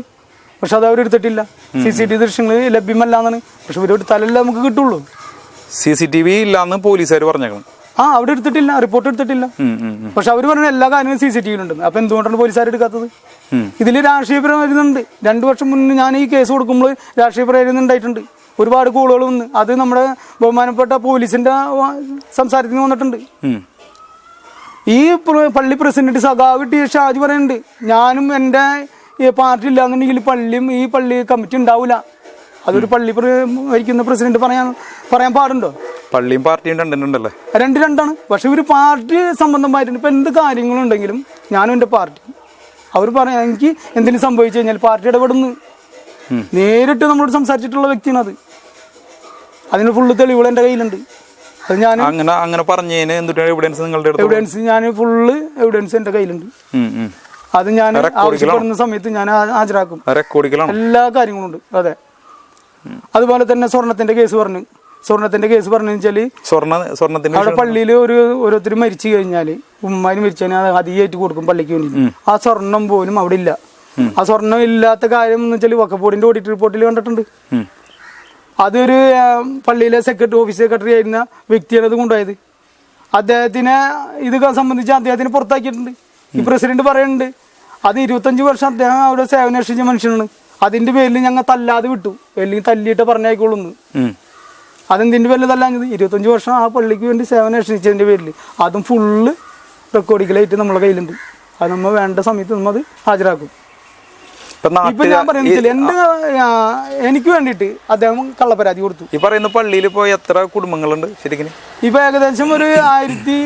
പക്ഷെ അത് അവർ എടുത്തിട്ടില്ല. സി സി ടി ദൃശ്യങ്ങൾ ലഭ്യമല്ലാന്നാണ്. പക്ഷെ ഇവരെടുത്താലല്ലേ നമുക്ക് കിട്ടുള്ളൂ. സി സി ടി വി ഇല്ലാന്ന് പോലീസുകാർ പറഞ്ഞേക്കണം. ആ അവിടെ എടുത്തിട്ടില്ല. റിപ്പോർട്ട് എടുത്തിട്ടില്ല. പക്ഷെ അവർ പറഞ്ഞ എല്ലാ കാര്യങ്ങളും സി സി ടി വിയിലുണ്ട് അപ്പൊ എന്തുകൊണ്ടാണ് പോലീസുകാർ എടുക്കാത്തത്? ഇതിൽ രാഷ്ട്രീയപരം വരുന്നുണ്ട്. രണ്ടു വർഷം മുന്നേ ഞാൻ ഈ കേസ് കൊടുക്കുമ്പോൾ രാഷ്ട്രീയപരം ഉണ്ടായിട്ടുണ്ട്. ഒരുപാട് കോളുകൾ വന്ന്. അത് നമ്മുടെ ബഹുമാനപ്പെട്ട പോലീസിന്റെ സംസാരത്തിൽ നിന്ന് വന്നിട്ടുണ്ട്. ഈ പള്ളി പ്രസിഡന്റ് സഖാവ് ടി. ഷാജി പറയുന്നുണ്ട് ഞാനും എന്റെ ഈ പാർട്ടി ഇല്ലാന്നുണ്ടെങ്കിൽ പള്ളിയും ഈ പള്ളി കമ്മിറ്റി ഉണ്ടാവില്ല അതൊരു പള്ളി ഭരിക്കുന്ന പ്രസിഡന്റ് പറയാൻ പറയാൻ പാടുണ്ടോ? പള്ളിയും പാർട്ടിയും രണ്ടുണ്ടല്ലേ രണ്ട് രണ്ടാണ്. പക്ഷെ ഇവർ പാർട്ടി സംബന്ധമായിട്ട് ഇപ്പൊ എന്ത് കാര്യങ്ങളുണ്ടെങ്കിലും ഞാനും എന്റെ പാർട്ടി. അവർ പറയാം എനിക്ക് എന്തെങ്കിലും സംഭവിച്ചു കഴിഞ്ഞാൽ പാർട്ടി ഇടപെടുന്നു. നേരിട്ട് നമ്മളോട് സംസാരിച്ചിട്ടുള്ള വ്യക്തിയാണ് അത്. അതിന് ഫുള്ള് തെളിവുകൾ എന്റെ കയ്യിലുണ്ട്. അത് ഞാൻ അങ്ങനെ അങ്ങനെ പറഞ്ഞതിന് എന്തുട്ടാണ് എവിഡൻസ് നിങ്ങളുടെ എവിഡൻസ് ഞാൻ ഫുള്ള് എവിഡൻസ് എന്റെ കയ്യിലുണ്ട്. അത് ഞാൻ? ആവശ്യപ്പെടുന്ന സമയത്ത് ഞാൻ ഹാജരാക്കും. എല്ലാ കാര്യങ്ങളും ഉണ്ട്. അതെ. അതുപോലെ തന്നെ സ്വർണത്തിന്റെ കേസ് പറഞ്ഞു. സ്വർണത്തിന്റെ കേസ് പറഞ്ഞു വെച്ചാൽ സ്വർണ സ്വർണത്തിന്റെ അവിടെ പള്ളിയിൽ ഒരു ഓരോരുത്തർ മരിച്ചു കഴിഞ്ഞാൽ ഉമ്മാര് മരിച്ചു കഴിഞ്ഞാൽ അധികമായിട്ട് കൊടുക്കും പള്ളിക്ക് വേണ്ടി ആ സ്വർണം പോലും അവിടെ ഇല്ല. ആ സ്വർണം ഇല്ലാത്ത കാര്യം എന്ന് വെച്ചാൽ വക്കപ്പോടിന്റെ ഓഡിറ്റ് റിപ്പോർട്ടിൽ കണ്ടിട്ടുണ്ട്. അതൊരു പള്ളിയിലെ സെക്രട്ടറി ഓഫീസ് സെക്രട്ടറി ആയിരുന്ന വ്യക്തിയാണ് അത് കൊണ്ടുപോയത്. അദ്ദേഹത്തിനെ ഇത് സംബന്ധിച്ച് അദ്ദേഹത്തിന് പുറത്താക്കിയിട്ടുണ്ട്. ഈ പ്രസിഡന്റ് പറയുന്നുണ്ട് അത് ഇരുപത്തഞ്ച് വർഷം അദ്ദേഹം അവിടെ സേവനരക്ഷിച്ച മനുഷ്യനാണ്. അതിന്റെ പേരിൽ ഞങ്ങൾ തല്ലാതെ വിട്ടു. അല്ലെങ്കിൽ തല്ലിയിട്ട് പറഞ്ഞേക്കോളൂന്ന് പേരിൽ തല്ലാഞ്ഞത് ഇരുപത്തഞ്ച് വർഷം ആ പള്ളിക്ക് വേണ്ടി സേവനം രക്ഷിച്ചതിന്റെ പേരിൽ അതും ഫുള്ള് റെക്കോർഡിക്കലായിട്ട് നമ്മളെ കയ്യിലുണ്ട്. അത് നമ്മൾ വേണ്ട സമയത്ത് നമ്മൾ അത് ഹാജരാക്കും. ഇപ്പൊ ഞാൻ പറയുന്നില്ല എന്റെ എനിക്ക് വേണ്ടിയിട്ട് അദ്ദേഹം കള്ളപ്പരാതി കൊടുത്തു. ഈ പറയുന്ന പള്ളിയിൽ ഇപ്പൊ എത്ര കുടുംബങ്ങളുണ്ട് ശരിക്കും ഇപ്പൊ ഏകദേശം ഒരു ആയിരത്തി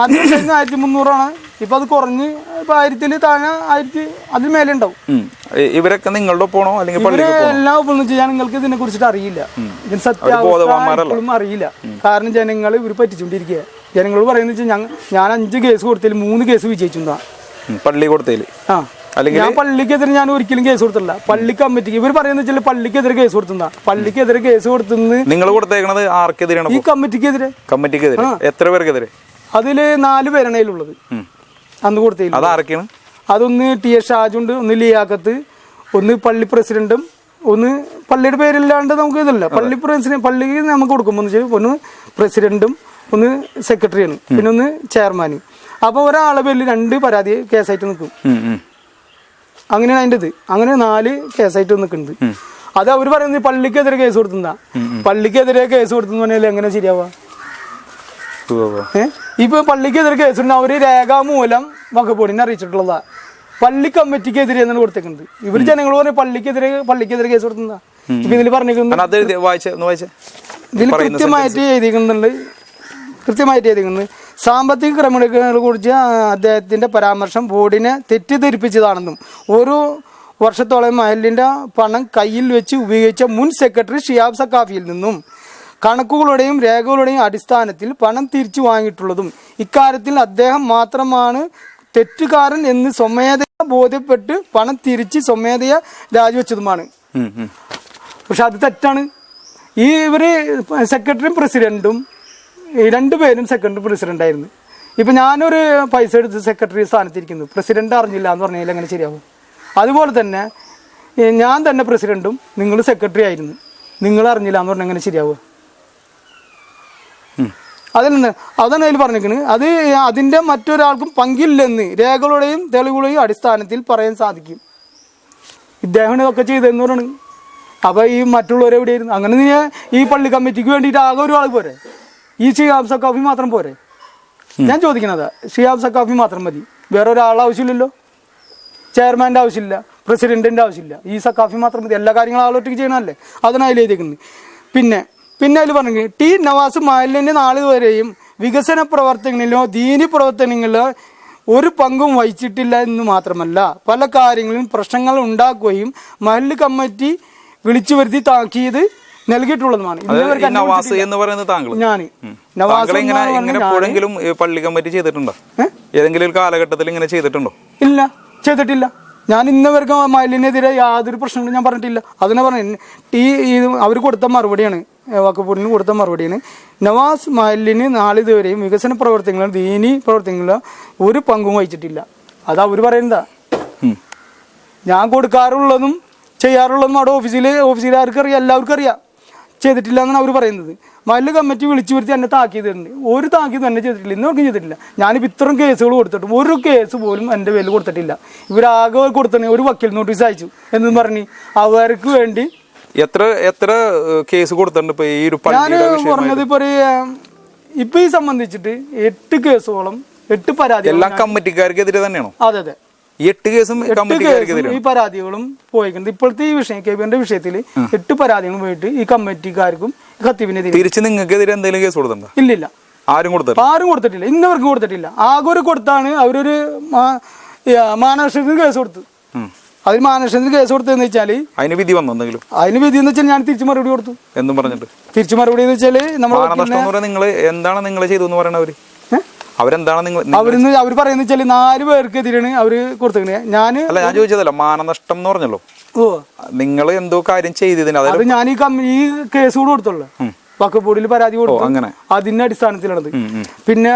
ആദ്യം ആയിരത്തി മുന്നൂറാണ്. ഇപ്പൊ അത് കുറഞ്ഞ് ഇപ്പൊ ആയിരത്തിൽ താഴെ ആയിരത്തി അതിന് മേലെ ഉണ്ടാവും ഇവരൊക്കെ നിങ്ങളുടെ പോണോ? അല്ലെങ്കിൽ എല്ലാം ഒപ്പം ഞാൻ നിങ്ങൾക്ക് ഇതിനെ കുറിച്ചിട്ട് അറിയില്ല. ഇതിന് സത്യം സത്യാവസ്ഥ അറിയില്ല. കാരണം ജനങ്ങൾ ഇവർ പറ്റിച്ചുകൊണ്ടിരിക്കുക ജനങ്ങൾ പറയുന്നത് വെച്ചാൽ ഞങ്ങൾ ഞാൻ അഞ്ച് കേസ് കൊടുത്തതിൽ മൂന്ന് കേസ് വിജയിച്ചു പള്ളി കൊടുത്തതിൽ ആ. അല്ലെങ്കിൽ ഞാൻ പള്ളിക്കെതിരെ ഞാൻ ഒരിക്കലും കേസ് കൊടുത്തില്ല പള്ളി കമ്മിറ്റിക്ക് ഇവർ പറയുന്ന വെച്ചാൽ പള്ളിക്കെതിരെ കേസ് കൊടുത്തുന്ന പള്ളിക്കെതിരെ കേസ് കൊടുത്തുനിന്ന് നിങ്ങൾ കൊടുത്തേക്കണത് ആർക്കെതിരെയാണ് ഈ കമ്മിറ്റിക്കെതിരെ. കമ്മിറ്റിക്കെതിരെ. എത്ര പേർക്കെതിരെ? അതിൽ നാല് പേരാണ് അതിലുള്ളത്. അന്ന് കൊടുത്തില്ല അത് ആരൊക്കെയാണ്? അതൊന്ന് ടി എസ് ഷാജുണ്ട് ഒന്ന് ലിയാക്കത്ത് ഒന്ന് പള്ളി പ്രസിഡന്റും ഒന്ന് പള്ളിയുടെ പേരില്ലാണ്ട് നമുക്ക് ഇതല്ല. പള്ളി പ്രസിഡന്റ് പള്ളിക്ക് നമുക്ക് കൊടുക്കുമ്പോൾ വെച്ചാൽ ഒന്ന് പ്രസിഡന്റും ഒന്ന് സെക്രട്ടറിയാണ്. പിന്നെ ഒന്ന് ചെയർമാനും. അപ്പൊ ഒരാളെ പേരിൽ രണ്ട് പരാതി കേസായിട്ട് നിൽക്കും. അങ്ങനെയാണ് അതിന്റെ ഇത് അങ്ങനെ നാല് കേസായിട്ട് നിൽക്കുന്നുണ്ട്. അത് അവർ പറയുന്നത് പള്ളിക്കെതിരെ കേസ് കൊടുത്തുന്നതാ പള്ളിക്കെതിരെ കേസ് കൊടുത്തെന്ന് പറഞ്ഞാൽ എങ്ങനെ ശരിയാവാ. ഏഹ്? ഇപ്പൊ പള്ളിക്കെതിരെ കേസുണ്ട് അവർ രേഖാമൂലം വകപ്പോടിനെ അറിയിച്ചിട്ടുള്ളതാ. പള്ളി കമ്മിറ്റിക്കെതിരെ എന്നാണ് കൊടുത്തേക്കുന്നത്. ഇവർ ജനങ്ങൾ പറഞ്ഞ പള്ളിക്കെതിരെ പള്ളിക്കെതിരെ കേസ് കൊടുക്കുന്നതാ ഇപ്പൊ ഇതിൽ പറഞ്ഞിരിക്കുന്നത് ഇതിൽ കൃത്യമായിട്ട് എഴുതിക്കുന്നുണ്ട് കൃത്യമായിട്ട് എഴുതിക്കുന്നത് സാമ്പത്തിക ക്രമീകരണങ്ങളെ കുറിച്ച് അദ്ദേഹത്തിന്റെ പരാമർശം ബോർഡിനെ തെറ്റിദ്ധരിപ്പിച്ചതാണെന്നും ഒരു വർഷത്തോളം മഹലിന്റെ പണം കയ്യിൽ വെച്ച് ഉപയോഗിച്ച മുൻ സെക്രട്ടറി ഷിയാബ് സക്കാഫിയിൽ നിന്നും കണക്കുകളുടെയും രേഖകളുടെയും അടിസ്ഥാനത്തിൽ പണം തിരിച്ചു വാങ്ങിയിട്ടുള്ളതും ഇക്കാര്യത്തിൽ അദ്ദേഹം മാത്രമാണ് തെറ്റുകാരൻ എന്ന് സ്വമേധയ ബോധ്യപ്പെട്ട് പണം തിരിച്ച് സ്വമേധയ രാജിവെച്ചതുമാണ്. പക്ഷെ അത് തെറ്റാണ്. ഈ ഇവർ സെക്രട്ടറിയും പ്രസിഡന്റും രണ്ടുപേരും സെക്രട്ടറി പ്രസിഡന്റ് ആയിരുന്നു ഇപ്പൊ ഞാനൊരു പൈസ എടുത്ത് സെക്രട്ടറി സ്ഥാനത്തിരിക്കുന്നു. പ്രസിഡന്റ് അറിഞ്ഞില്ല എന്ന് പറഞ്ഞാൽ എങ്ങനെ ശരിയാവും? അതുപോലെ തന്നെ ഞാൻ തന്നെ പ്രസിഡന്റും നിങ്ങൾ സെക്രട്ടറി ആയിരുന്നു. നിങ്ങൾ അറിഞ്ഞില്ല എന്ന് പറഞ്ഞാൽ എങ്ങനെ ശരിയാവുക? അതിൽ നിന്ന് അതാണ് അതിൽ പറഞ്ഞിരിക്കുന്നത് അത് അതിന്റെ മറ്റൊരാൾക്കും പങ്കില്ലെന്ന് രേഖകളുടെയും തെളിവുകളുടെയും അടിസ്ഥാനത്തിൽ പറയാൻ സാധിക്കും. ഇദ്ദേഹമാണ് ഇതൊക്കെ ചെയ്തതെന്ന് പറയണ്. അപ്പോൾ ഈ മറ്റുള്ളവരെ എവിടെയായിരുന്നു? അങ്ങനെ നീ ഈ പള്ളി കമ്മിറ്റിക്ക് വേണ്ടിയിട്ട് ആകെ ഒരാൾ പോരെ. ഈ ഷിയാബ് സക്കാഫി മാത്രം പോരെ? ഞാൻ ചോദിക്കണതാ ഷിയാബ് സക്കാഫി മാത്രം മതി. വേറെ ഒരാൾ ആവശ്യമില്ലല്ലോ. ചെയർമാന്റെ ആവശ്യമില്ല. പ്രസിഡന്റിന്റെ ആവശ്യമില്ല. ഈ സക്കാഫി മാത്രം മതി. എല്ലാ കാര്യങ്ങളും ആളൊറ്റയ്ക്ക് ചെയ്യണമല്ലേ അതിനായി എഴുതിയിരിക്കുന്നത് പിന്നെ പിന്നെ അതിൽ പറഞ്ഞു ടി നവാസ് മാലിന്യ നാളെ വരെയും വികസന പ്രവർത്തനങ്ങളിലോ ദീനി പ്രവർത്തനങ്ങളിലോ ഒരു പങ്കും വഹിച്ചിട്ടില്ല എന്ന് മാത്രമല്ല. പല കാര്യങ്ങളിലും പ്രശ്നങ്ങൾ ഉണ്ടാക്കുകയും മഹല്ല് കമ്മിറ്റി വിളിച്ചു വരുത്തി താക്കീത് നൽകിയിട്ടുള്ളതുമാണ്. നവാസ് എന്ന് പറയുന്നത് താങ്കൾ ഞാൻ നവാസ് ഇങ്ങനെ എപ്പോഴെങ്കിലും പള്ളി കമ്മിറ്റി ചെയ്തിട്ടുണ്ടോ? ഏതെങ്കിലും ഒരു കാലഘട്ടത്തിൽ ഇങ്ങനെ ചെയ്തിട്ടുണ്ടോ? ഇല്ല. ചെയ്തിട്ടില്ല. ഞാൻ ഇന്നവർക്ക് മലിനെതിരെ യാതൊരു പ്രശ്നങ്ങളും ഞാൻ പറഞ്ഞിട്ടില്ല. അതിനെ പറഞ്ഞു ടീ അവർ കൊടുത്ത മറുപടിയാണ്. വക്കപ്പൂരിന് കൊടുത്ത മറുപടിയാണ്. നവാസ് മഹലിന് നാളിതുവരെയും വികസന പ്രവർത്തനങ്ങളും ദീനി പ്രവർത്തനങ്ങളും ഒരു പങ്കും വഹിച്ചിട്ടില്ല. അതാ അവർ പറയുന്നതാ. ഞാൻ കൊടുക്കാറുള്ളതും ചെയ്യാറുള്ളതും അവിടെ ഓഫീസിൽ ഓഫീസുകാർക്ക് അറിയാം എല്ലാവർക്കും അറിയാം. ചെയ്തിട്ടില്ല എന്നാണ് അവർ പറയുന്നത്. മല്ല കമ്മിറ്റി വിളിച്ചു വരുത്തി എന്നെ താക്കിയതുണ്ട് ഒരു താക്കിയത് തന്നെ ചെയ്തിട്ടില്ല. ഇന്നൊക്കെ ചെയ്തിട്ടില്ല. ഞാനിപ്പോൾ ഇത്രയും കേസുകൾ കൊടുത്തിട്ടും ഒരു കേസ് പോലും എന്റെ പേരിൽ കൊടുത്തിട്ടില്ല. ഇവരാകെ കൊടുത്തണേ ഒരു വക്കീൽ നോട്ടീസ് അയച്ചു. എന്നും പറഞ്ഞ്. അവർക്ക് വേണ്ടി എത്ര എത്ര കേസ് കൊടുത്തിട്ടുണ്ട് ഇപ്പൊ ഈ ഒരു പറഞ്ഞത് ഇപ്പൊ ഈ സംബന്ധിച്ചിട്ട് എട്ട് കേസുകളും എട്ട് പരാതി എല്ലാം കമ്മിറ്റിക്കാർക്കെതിരെ തന്നെയാണോ? അതെ അതെ. എട്ട് കേസും ഈ പരാതികളും പോയിക്കുന്നത് ഇപ്പോഴത്തെ ഈ വിഷയം കെ ബിന്റെ വിഷയത്തിൽ എട്ട് പരാതികളും പോയിട്ട് ഈ കമ്മിറ്റിക്കാർക്കും ഖത്തീബിനെതിരെ തിരിച്ച് നിങ്ങൾക്കെതിരെ എന്തെങ്കിലും കേസ് കൊടുത്തിട്ടുണ്ടോ? ഇല്ലില്ല. ആരും കൊടുത്തില്ല ആരും കൊടുത്തിട്ടില്ല. ഇന്നവർക്കും കൊടുത്തിട്ടില്ല. ആകെ ഒരു കൊടുത്താണ് അവരൊരു മാ- ഈ മാനനഷ്ടത്തിന് കേസ് കൊടുത്തു. അതിൽ മാനനഷ്ടത്തിന് കേസ് കൊടുത്തതെന്ന് വെച്ചാൽ അതിന് വിധി വന്നു എന്തെങ്കിലും? അതിന് വിധി എന്ന് വെച്ചാൽ ഞാൻ തിരിച്ചു മറുപടി കൊടുത്തു. എന്നും പറഞ്ഞിട്ട്. തിരിച്ചു മറുപടി എന്ന് വെച്ചാൽ നമ്മൾ നിങ്ങൾ എന്താണ് നിങ്ങൾ ചെയ്തു എന്ന് പറയണവര് അവരെന്താണ് നിങ്ങൾ അവരിന്ന് അവർ പറയുന്ന വെച്ചാൽ നാല് പേർക്കെതിരാണ് അവർ കൊടുത്തേ ഞാൻ അല്ല ഞാൻ ചോദിച്ചതല്ലോ മാനനഷ്ടം എന്ന് പറഞ്ഞല്ലോ. ഓ. നിങ്ങൾ എന്തോ കാര്യം ചെയ്തതിന് അത് അതായത് ഞാൻ ഈ ഈ കേസ് കൂടെ കൊടുത്തുള്ളൂ. വക്കപ്പൂടിയിൽ പരാതി കൊടുത്തു. അങ്ങനെ. അതിന്റെ അടിസ്ഥാനത്തിലാണത്. പിന്നെ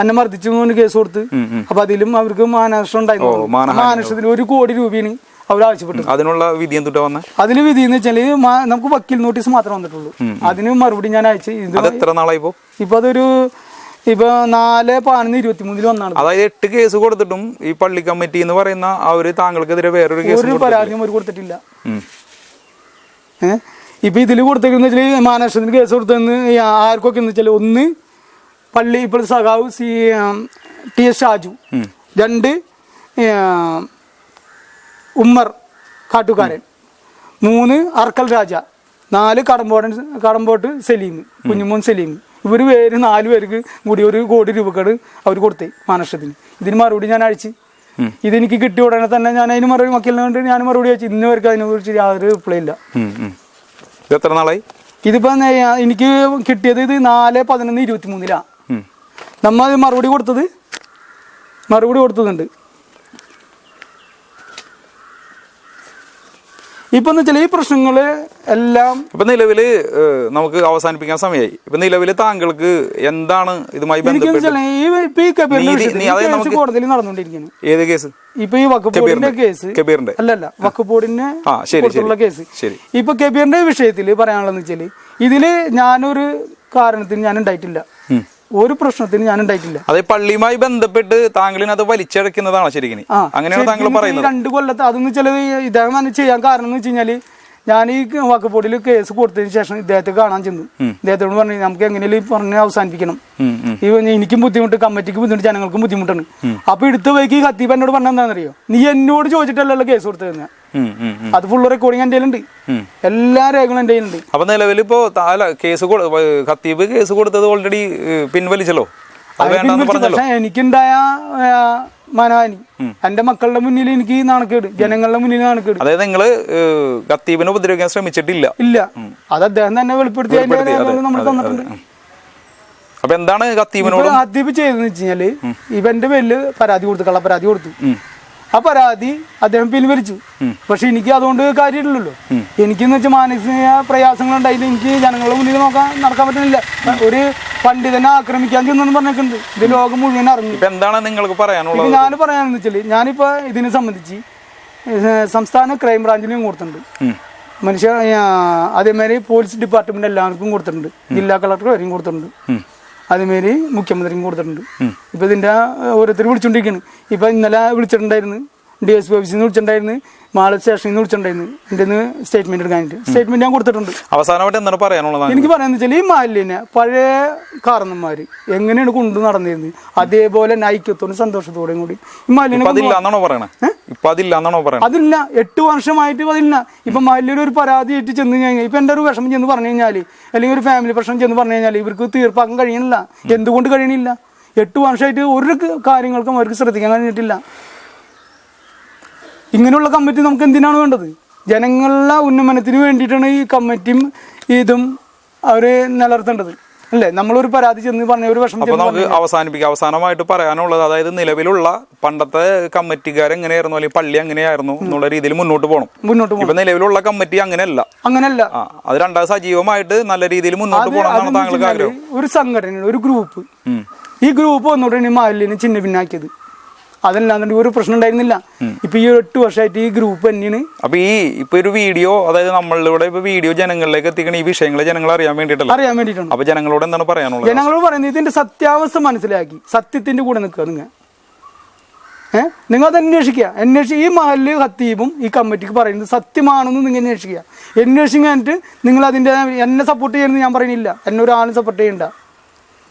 അന്നെ മർദ്ദിച്ചു കേസ് കൊടുത്ത്. അപ്പൊ അതിലും അവർക്ക് മാനനഷ്ടം ഉണ്ടായിരുന്നു. മാനനഷ്ടത്തിന് ഒരു കോടി രൂപയാണ് അവർ ആവശ്യപ്പെട്ടത്. അതിനുള്ള വിധി എന്തുട്ടാ വന്നെ? അതിന് വിധി എന്ന് വെച്ചാൽ നമുക്ക് വക്കീൽ നോട്ടീസ് മാത്രമേ വന്നിട്ടുള്ളൂ. അതിന് മറുപടി ഞാൻ അയച്ചു. ഇത് എത്ര നാളായി ഇപ്പോ? ഇപ്പൊ അതൊരു ഇപ്പൊ നാല് പതിനൊന്ന് ഇരുപത്തി മൂന്നിൽ വന്നാണ്. അതായത് എട്ട് കേസ് കൊടുത്തിട്ടും ഈ പള്ളി കമ്മിറ്റി എന്ന് പറയുന്ന അവർ താങ്കൾക്കെതിരെ വേറൊരു കേസ് ഒരു പരാതിയും അവർ കൊടുത്തിട്ടില്ല. ഏഹ് ഇപ്പൊ ഇതിൽ കൊടുത്തേക്കെന്ന് വെച്ചാൽ മാനനഷ്ടത്തിന് കേസ് കൊടുത്തെന്ന് ആർക്കൊക്കെ എന്ന് വെച്ചാൽ ഒന്ന് പള്ളി ഇപ്പോൾ സഖാവ് സി ടി എസ് ഷാജു രണ്ട് ഉമ്മർ കാട്ടുകാരൻ. മൂന്ന് അർക്കൽ രാജ. നാല് കടമ്പോടൻ കടമ്പോട്ട് സലീം കുഞ്ഞുമോൻ സലീം. ഇവർ പേര് നാല് പേർക്ക് കൂടി ഒരു കോടി രൂപക്കാട് അവർ കൊടുത്തേ മാനക്ഷത്തിന് ഇതിന് മറുപടി ഞാൻ അഴിച്ച് ഇതെനിക്ക് കിട്ടിയ ഉടനെ തന്നെ ഞാൻ അതിന് മറുപടി മക്കളിനെ കൊണ്ട് ഞാൻ മറുപടി അയച്ചു. ഇന്ന് വർക്ക് അതിനെ കുറിച്ച് യാതൊരു റിപ്ലൈ ഇല്ല. എത്ര നാളായി? ഇതിപ്പോ എനിക്ക് കിട്ടിയത് ഇത് നാല് പതിനൊന്ന് ഇരുപത്തി മൂന്നിലാ ഉം. നമ്മ അത് മറുപടി കൊടുത്തത്? മറുപടി കൊടുത്തതുണ്ട്. ഇപ്പൊ എന്ന് വെച്ചാൽ ഈ പ്രശ്നങ്ങൾ എല്ലാം ഇപ്പൊ നിലവിൽ ഏഹ്, നമുക്ക് അവസാനിപ്പിക്കാൻ സമയമായി ഇപ്പൊ നിലവിൽ താങ്കൾക്ക് എന്താണ് ഇതുമായി നടന്നുകൊണ്ടിരിക്കുന്നു. ഏത് കേസ്? ഇപ്പൊ ഈ കബീറിന്റെ- കേസ്. കബീറിന്റെ. അല്ലല്ല ശരി, കേസ്. ഇപ്പൊ കബീറിന്റെ വിഷയത്തിൽ പറയാനുള്ളതെന്ന് വെച്ചാൽ ഇതിൽ ഞാനൊരു കാരണത്തിന് ഞാൻ ഉണ്ടായിട്ടില്ല. ഒരു പ്രശ്നത്തിന് ഞാൻ ഉണ്ടായിട്ടില്ല. അത് പള്ളിയുമായി ബന്ധപ്പെട്ട് താങ്കളിനത് വലിച്ചടക്കുന്നതാണ് ശരിക്കും അങ്ങനെയാണ് താങ്കൾ പറയുന്നത്. രണ്ട് കൊല്ലത്ത് അതെന്ന് വെച്ചാൽ ഇദ്ദേഹം ചെയ്യാൻ കാരണം എന്ന് വെച്ച് കഴിഞ്ഞാൽ ഞാൻ ഈ വക്കപ്പോടിയിൽ കേസ് കൊടുത്തതിന് ശേഷം ഇദ്ദേഹത്തെ കാണാൻ ചെന്നു. ഇദ്ദേഹത്തോട് പറഞ്ഞു നമുക്ക് എങ്ങനെയും പറഞ്ഞ് അവസാനിപ്പിക്കണം. ഈ എനിക്കും ബുദ്ധിമുട്ട് കമ്മിറ്റിക്ക് ബുദ്ധിമുട്ട് ജനങ്ങൾക്കും ബുദ്ധിമുട്ടാണ്. അപ്പൊ എടുത്ത വഴിക്ക് ഈ എന്നോട് പറഞ്ഞ എന്താണെന്നറിയോ? നീ എന്നോട് ചോദിച്ചിട്ടല്ലല്ലോ കേസ് കൊടുത്തത് ഉം, ഉം, ഉം. അത് ഫുള്ള് റെക്കോർഡിംഗ് എന്റെ ഉണ്ട് എല്ലാ രേഖകളും എന്റെ ഉണ്ട് അപ്പൊ നിലവിൽ ഇപ്പോ കേസ് കേസ് കൊടുത്തത് ഓൾറെഡി പിൻവലിച്ചല്ലോ? പക്ഷേ എനിക്കുണ്ടായ മനഹാനി. എന്റെ മക്കളുടെ മുന്നിൽ എനിക്ക് നാണക്കേട്. ജനങ്ങളുടെ മുന്നിൽ നാണക്കേട്. അതായത് നിങ്ങൾ കത്തീപിനെ ഖത്തീബിനെ ഉപദ്രവിക്കാൻ ശ്രമിച്ചിട്ടില്ല. ഇല്ല. അത് അദ്ദേഹം തന്നെ വെളിപ്പെടുത്തി നമ്മൾ തന്നിട്ടുണ്ട്. അപ്പൊ എന്താണ് ഖത്തീബിനോട്? ഹത്തീബ് ചെയ്തെന്ന് വെച്ച് കഴിഞ്ഞാൽ ഇവന്റെ പേരിൽ പരാതി കൊടുത്തു കള്ള പരാതി കൊടുത്തു ആ പരാതി അദ്ദേഹം പിൻവലിച്ചു. പക്ഷെ എനിക്ക് അതുകൊണ്ട് കാര്യമില്ലല്ലോ. എനിക്കെന്ന് വെച്ചാൽ മാനസിക പ്രയാസങ്ങൾ ഉണ്ടായില്ല എനിക്ക് ജനങ്ങളുടെ മുന്നിൽ നോക്കാൻ നടക്കാൻ പറ്റുന്നില്ല. ഒരു പണ്ഡിതനെ ആക്രമിക്കാൻ ചെന്നു പറഞ്ഞിട്ടുണ്ട്. ഇത് ലോകം മുഴുവൻ അറിഞ്ഞു. എന്താണ് നിങ്ങൾക്ക് പറയാനുള്ളത്? ഞാൻ പറയാന്ന് വെച്ചാൽ ഞാനിപ്പോ ഇതിനെ സംബന്ധിച്ച് സംസ്ഥാന ക്രൈംബ്രാഞ്ചിലും കൊടുത്തിട്ടുണ്ട്. മനുഷ്യ അതേമാതിരി പോലീസ് ഡിപ്പാർട്ട്മെന്റ് എല്ലാവർക്കും കൊടുത്തിട്ടുണ്ട്. ജില്ലാ കളക്ടർ വരെയും കൊടുത്തിട്ടുണ്ട്. അതേമാതിരി മുഖ്യമന്ത്രിക്കും കൊടുത്തിട്ടുണ്ട്. ഇപ്പൊ ഇതിന്റെ ഓരോരുത്തർ വിളിച്ചോണ്ടിരിക്കുന്നു ഇപ്പൊ ഇന്നലെ വിളിച്ചിട്ടുണ്ടായിരുന്നു. ഡി എസ് പി ഓഫീസിൽ നിന്ന് വിളിച്ചിട്ടുണ്ടായിരുന്നു. മാള സ്റ്റേഷനിൽ നിന്ന് വിളിച്ചിട്ടുണ്ടായിരുന്നു. എന്റെ സ്റ്റേറ്റ്മെന്റ് എടുക്കാനായിട്ട് സ്റ്റേറ്റ്മെന്റ് ഞാൻ കൊടുത്തിട്ടുണ്ട്. അവസാനമായിട്ട് എന്താണ് പറയാനുള്ളത് എനിക്ക് പറയാന്ന് വെച്ചാൽ ഈ മാലിന്യ പഴയ കാരണന്മാര് എങ്ങനെയാണ് കൊണ്ടു നടന്നിരുന്നത്? അതേപോലെ നൈക്യത്തോടും സന്തോഷത്തോടെയും കൂടി ഈ മാലിന്യം അതില്ല എട്ട് വർഷമായിട്ട് അതില്ല. ഇപ്പൊ മാലിന്യം ഒരു പരാതി ആയിട്ട് ചെന്ന് കഴിഞ്ഞാൽ ഇപ്പൊ എന്റെ ഒരു വിഷമം ചെന്ന് പറഞ്ഞു കഴിഞ്ഞാൽ അല്ലെങ്കിൽ ഒരു ഫാമിലി പ്രശ്നം ചെന്ന് പറഞ്ഞു കഴിഞ്ഞാൽ ഇവർക്ക് തീർപ്പാക്കാൻ കഴിയണില്ല. എന്തുകൊണ്ട് കഴിയണില്ല? എട്ട് വർഷമായിട്ട് ഒരു കാര്യങ്ങൾക്കും അവർക്ക് ശ്രദ്ധിക്കാൻ കഴിഞ്ഞിട്ടില്ല. ഇങ്ങനെയുള്ള കമ്മിറ്റി നമുക്ക് എന്തിനാണ് വേണ്ടത്? ജനങ്ങളുടെ ഉന്നമനത്തിന് വേണ്ടിയിട്ടാണ് ഈ കമ്മിറ്റിയും ഇതും അവർ നിലനിർത്തേണ്ടത്. അല്ലേ? നമ്മളൊരു പരാതി ചെന്ന് പറഞ്ഞ ഒരു അപ്പൊ ചെന്ന് നമുക്ക് അവസാനിപ്പിക്കാം. അവസാനമായിട്ട് പറയാനുള്ളത് അതായത് നിലവിലുള്ള പണ്ടത്തെ കമ്മിറ്റിക്കാർ എങ്ങനെയായിരുന്നു അല്ലെങ്കിൽ പള്ളി എങ്ങനെയായിരുന്നു? എന്നുള്ള രീതിയിൽ മുന്നോട്ട് പോകണം മുന്നോട്ട് പോകും ഇപ്പൊ നിലവിലുള്ള കമ്മിറ്റി അങ്ങനെയല്ല. അങ്ങനെയല്ല. അത് രണ്ടാം സജീവമായിട്ട് നല്ല രീതിയിൽ മുന്നോട്ട് പോകണം എന്നാണ് താങ്കൾക്ക് ആഗ്രഹം. ഒരു സംഘടന ഒരു ഗ്രൂപ്പ്. ഈ ഗ്രൂപ്പ് വന്നോട്ടാണ് ഈ മാലിന്യം ചിന്ന ഭിന്നാക്കിയത് അതല്ലാന്നുണ്ടെങ്കിൽ ഒരു പ്രശ്നം ഉണ്ടായിരുന്നില്ല. ഇപ്പൊ ഈ എട്ട് വർഷമായിട്ട് ഈ ഗ്രൂപ്പ് തന്നെയാണ്. അപ്പൊ ഈ ഇപ്പൊ ഒരു വീഡിയോ അതായത് നമ്മളിലൂടെ ഇപ്പൊ വീഡിയോ ജനങ്ങളിലേക്ക് എത്തിക്കണ ഈ വിഷയങ്ങൾ ജനങ്ങൾ അറിയാൻ വേണ്ടിയിട്ടല്ല? അറിയാൻ വേണ്ടിയിട്ടാണ്. അപ്പൊ ജനങ്ങളോട് എന്താണ് പറയാനുള്ളത്? ജനങ്ങളോട് പറയുന്നത് ഇതിന്റെ സത്യാവസ്ഥ മനസ്സിലാക്കി. സത്യത്തിന്റെ കൂടെ നിൽക്കുക നിങ്ങൾ. ഏഹ് നിങ്ങൾ അത് അന്വേഷിക്കുക. അന്വേഷിച്ച് ഈ മഹൽ ഹത്തീബും ഈ കമ്മിറ്റിക്ക് പറയുന്നത് സത്യമാണെന്ന് നിങ്ങൾ അന്വേഷിക്കുക. അന്വേഷിച്ച് കഴിഞ്ഞിട്ട് നിങ്ങൾ അതിന്റെ എന്നെ സപ്പോർട്ട് ചെയ്യുന്നത് ഞാൻ പറയുന്നില്ല. എന്നെ ഒരാളും സപ്പോർട്ട് ചെയ്യണ്ട.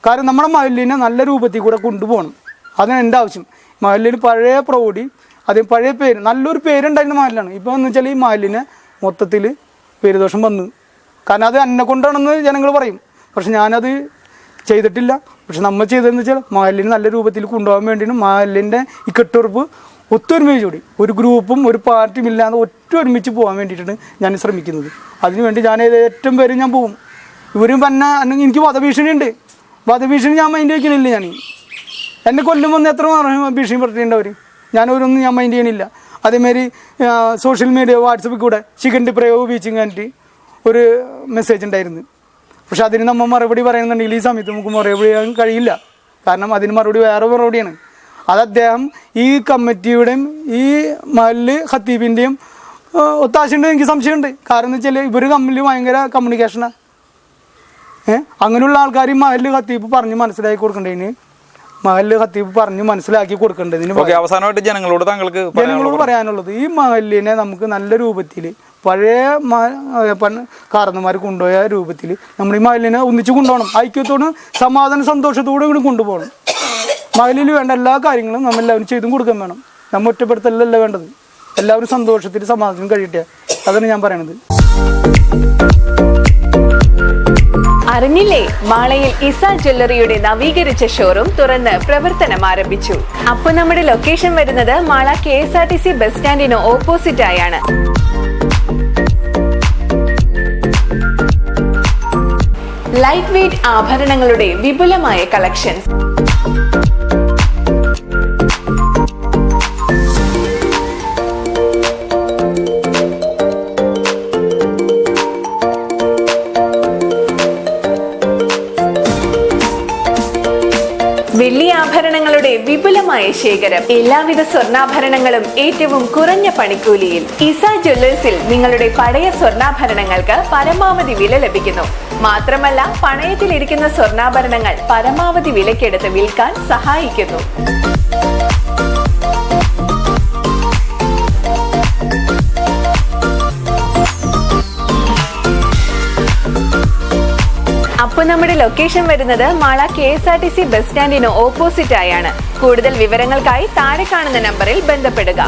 കാരണം നമ്മുടെ മഹലിനെ നല്ല രൂപത്തിൽ കൂടെ കൊണ്ടുപോകണം. അതാണ് എന്റെ ആവശ്യം മഹലിൽ പഴയ പ്രൗഢി അതിന് പഴയ പേര് നല്ലൊരു പേരുണ്ടായിരുന്ന മഹലിലാണ് ഇപ്പോൾ എന്ന് വെച്ചാൽ ഈ മഹലിനെ മൊത്തത്തിൽ പേരുദോഷം വന്നു. കാരണം അത് എന്നെ കൊണ്ടാണെന്ന് ജനങ്ങൾ പറയും. പക്ഷെ ഞാനത് ചെയ്തിട്ടില്ല. പക്ഷെ നമ്മൾ ചെയ്തതെന്ന് വെച്ചാൽ മഹലിന് നല്ല രൂപത്തിൽ കൊണ്ടുപോകാൻ വേണ്ടിയിട്ട് മഹലിന്റെ ഈ കെട്ടുറപ്പ് കൂടി. ഒരു ഗ്രൂപ്പും ഒരു പാർട്ടിയും ഇല്ലാതെ ഒറ്റ ഒരുമിച്ച് പോകാൻ വേണ്ടിയിട്ടാണ് ഞാൻ ശ്രമിക്കുന്നത്. അതിനുവേണ്ടി ഞാൻ ഏറ്റവും പേര് ഞാൻ പോകും ഇവരും പറഞ്ഞ എനിക്ക് വധഭീഷണി ഉണ്ട് വധഭീഷണി ഞാൻ മൈൻഡ് വയ്ക്കണില്ല ഞാൻ എന്നെ കൊല്ലുമ്പോൾ എത്ര ഭീഷണി പറഞ്ഞിട്ടുണ്ടവർ ഞാനവരൊന്നും ഞാൻ മൈൻഡ് ചെയ്യണില്ല. അതേമാതിരി സോഷ്യൽ മീഡിയ വാട്സപ്പിൽ കൂടെ ശിഖണ്ഡി പ്രയോഗം ഉപയോഗിച്ചും കണ്ടിട്ട് ഒരു മെസ്സേജ് ഉണ്ടായിരുന്നു. പക്ഷെ അതിന് നമ്മൾ മറുപടി പറയുന്നുണ്ടെങ്കിൽ ഈ സമയത്ത് നമുക്ക് മറുപടി ചെയ്യാൻ കഴിയില്ല. കാരണം അതിന് മറുപടി വേറെ മറുപടിയാണ്. അത് അദ്ദേഹം ഈ കമ്മിറ്റിയുടെയും ഈ മഹൽ ഖത്തീബിന്റെയും ഒത്താശയുണ്ട് എനിക്ക് സംശയമുണ്ട്. കാരണം എന്ന് വെച്ചാൽ ഇവർ തമ്മിൽ ഭയങ്കര കമ്മ്യൂണിക്കേഷനാണ് ഏഹ് അങ്ങനെയുള്ള ആൾക്കാർ ഈ മഹൽ ഖത്തീബ് പറഞ്ഞ് മനസ്സിലാക്കി കൊടുക്കേണ്ടതിന് മഹൽ ഖത്തീബ് പറഞ്ഞ് മനസ്സിലാക്കി കൊടുക്കേണ്ടതിന് അവസാനമായിട്ട് ജനങ്ങളോട് താങ്കൾക്ക് ജനങ്ങളോട് പറയാനുള്ളത് ഈ മഹലിനെ നമുക്ക് നല്ല രൂപത്തിൽ പഴയ കാരണന്മാർ കൊണ്ടുപോയ രൂപത്തിൽ നമ്മൾ ഈ മഹലിനെ ഒന്നിച്ച് കൊണ്ടുപോകണം. ഐക്യത്തോടും സമാധാന സന്തോഷത്തോടും ഇവിടെ കൊണ്ടുപോകണം. മഹലിൽ വേണ്ട എല്ലാ കാര്യങ്ങളും നമ്മൾ എല്ലാവരും ചെയ്തും കൊടുക്കാൻ വേണം. നമ്മൾ ഒറ്റപ്പെടുത്തലല്ല വേണ്ടത്. എല്ലാവരും സന്തോഷത്തിൽ സമാധാനം കഴിയട്ടെ. അതാണ് ഞാൻ പറയണത്. അറിഞ്ഞില്ലേ? മാളയിൽ ഇസ ജ്വല്ലറിയുടെ നവീകരിച്ച ഷോറൂം തുറന്ന് പ്രവർത്തനം ആരംഭിച്ചു. അപ്പൊ നമ്മുടെ ലൊക്കേഷൻ വരുന്നത് Mala K S R T C bus സ്റ്റാൻഡിന് ഓപ്പോസിറ്റ് ആയാണ് ലൈറ്റ് വെയ്റ്റ് ആഭരണങ്ങളുടെ വിപുലമായ കളക്ഷൻസ് ശേഖരം എല്ലാവിധ സ്വർണാഭരണങ്ങളും ഏറ്റവും കുറഞ്ഞ പണിക്കൂലിയിൽ ഇസ ജ്വല്ലേഴ്സിൽ നിങ്ങളുടെ പഴയ സ്വർണാഭരണങ്ങൾക്ക് പരമാവധി വില ലഭിക്കുന്നു. മാത്രമല്ല പണയത്തിലിരിക്കുന്ന സ്വർണാഭരണങ്ങൾ പരമാവധി വിലക്കെടുത്ത് വിൽക്കാൻ സഹായിക്കുന്നു. അപ്പോൾ നമ്മുടെ ലൊക്കേഷൻ വരുന്നത് Mala K S R T C bus സ്റ്റാൻഡിന് ഓപ്പോസിറ്റ് ആയാണ് കൂടുതൽ വിവരങ്ങൾക്കായി താഴെ കാണുന്ന നമ്പറിൽ ബന്ധപ്പെടുക.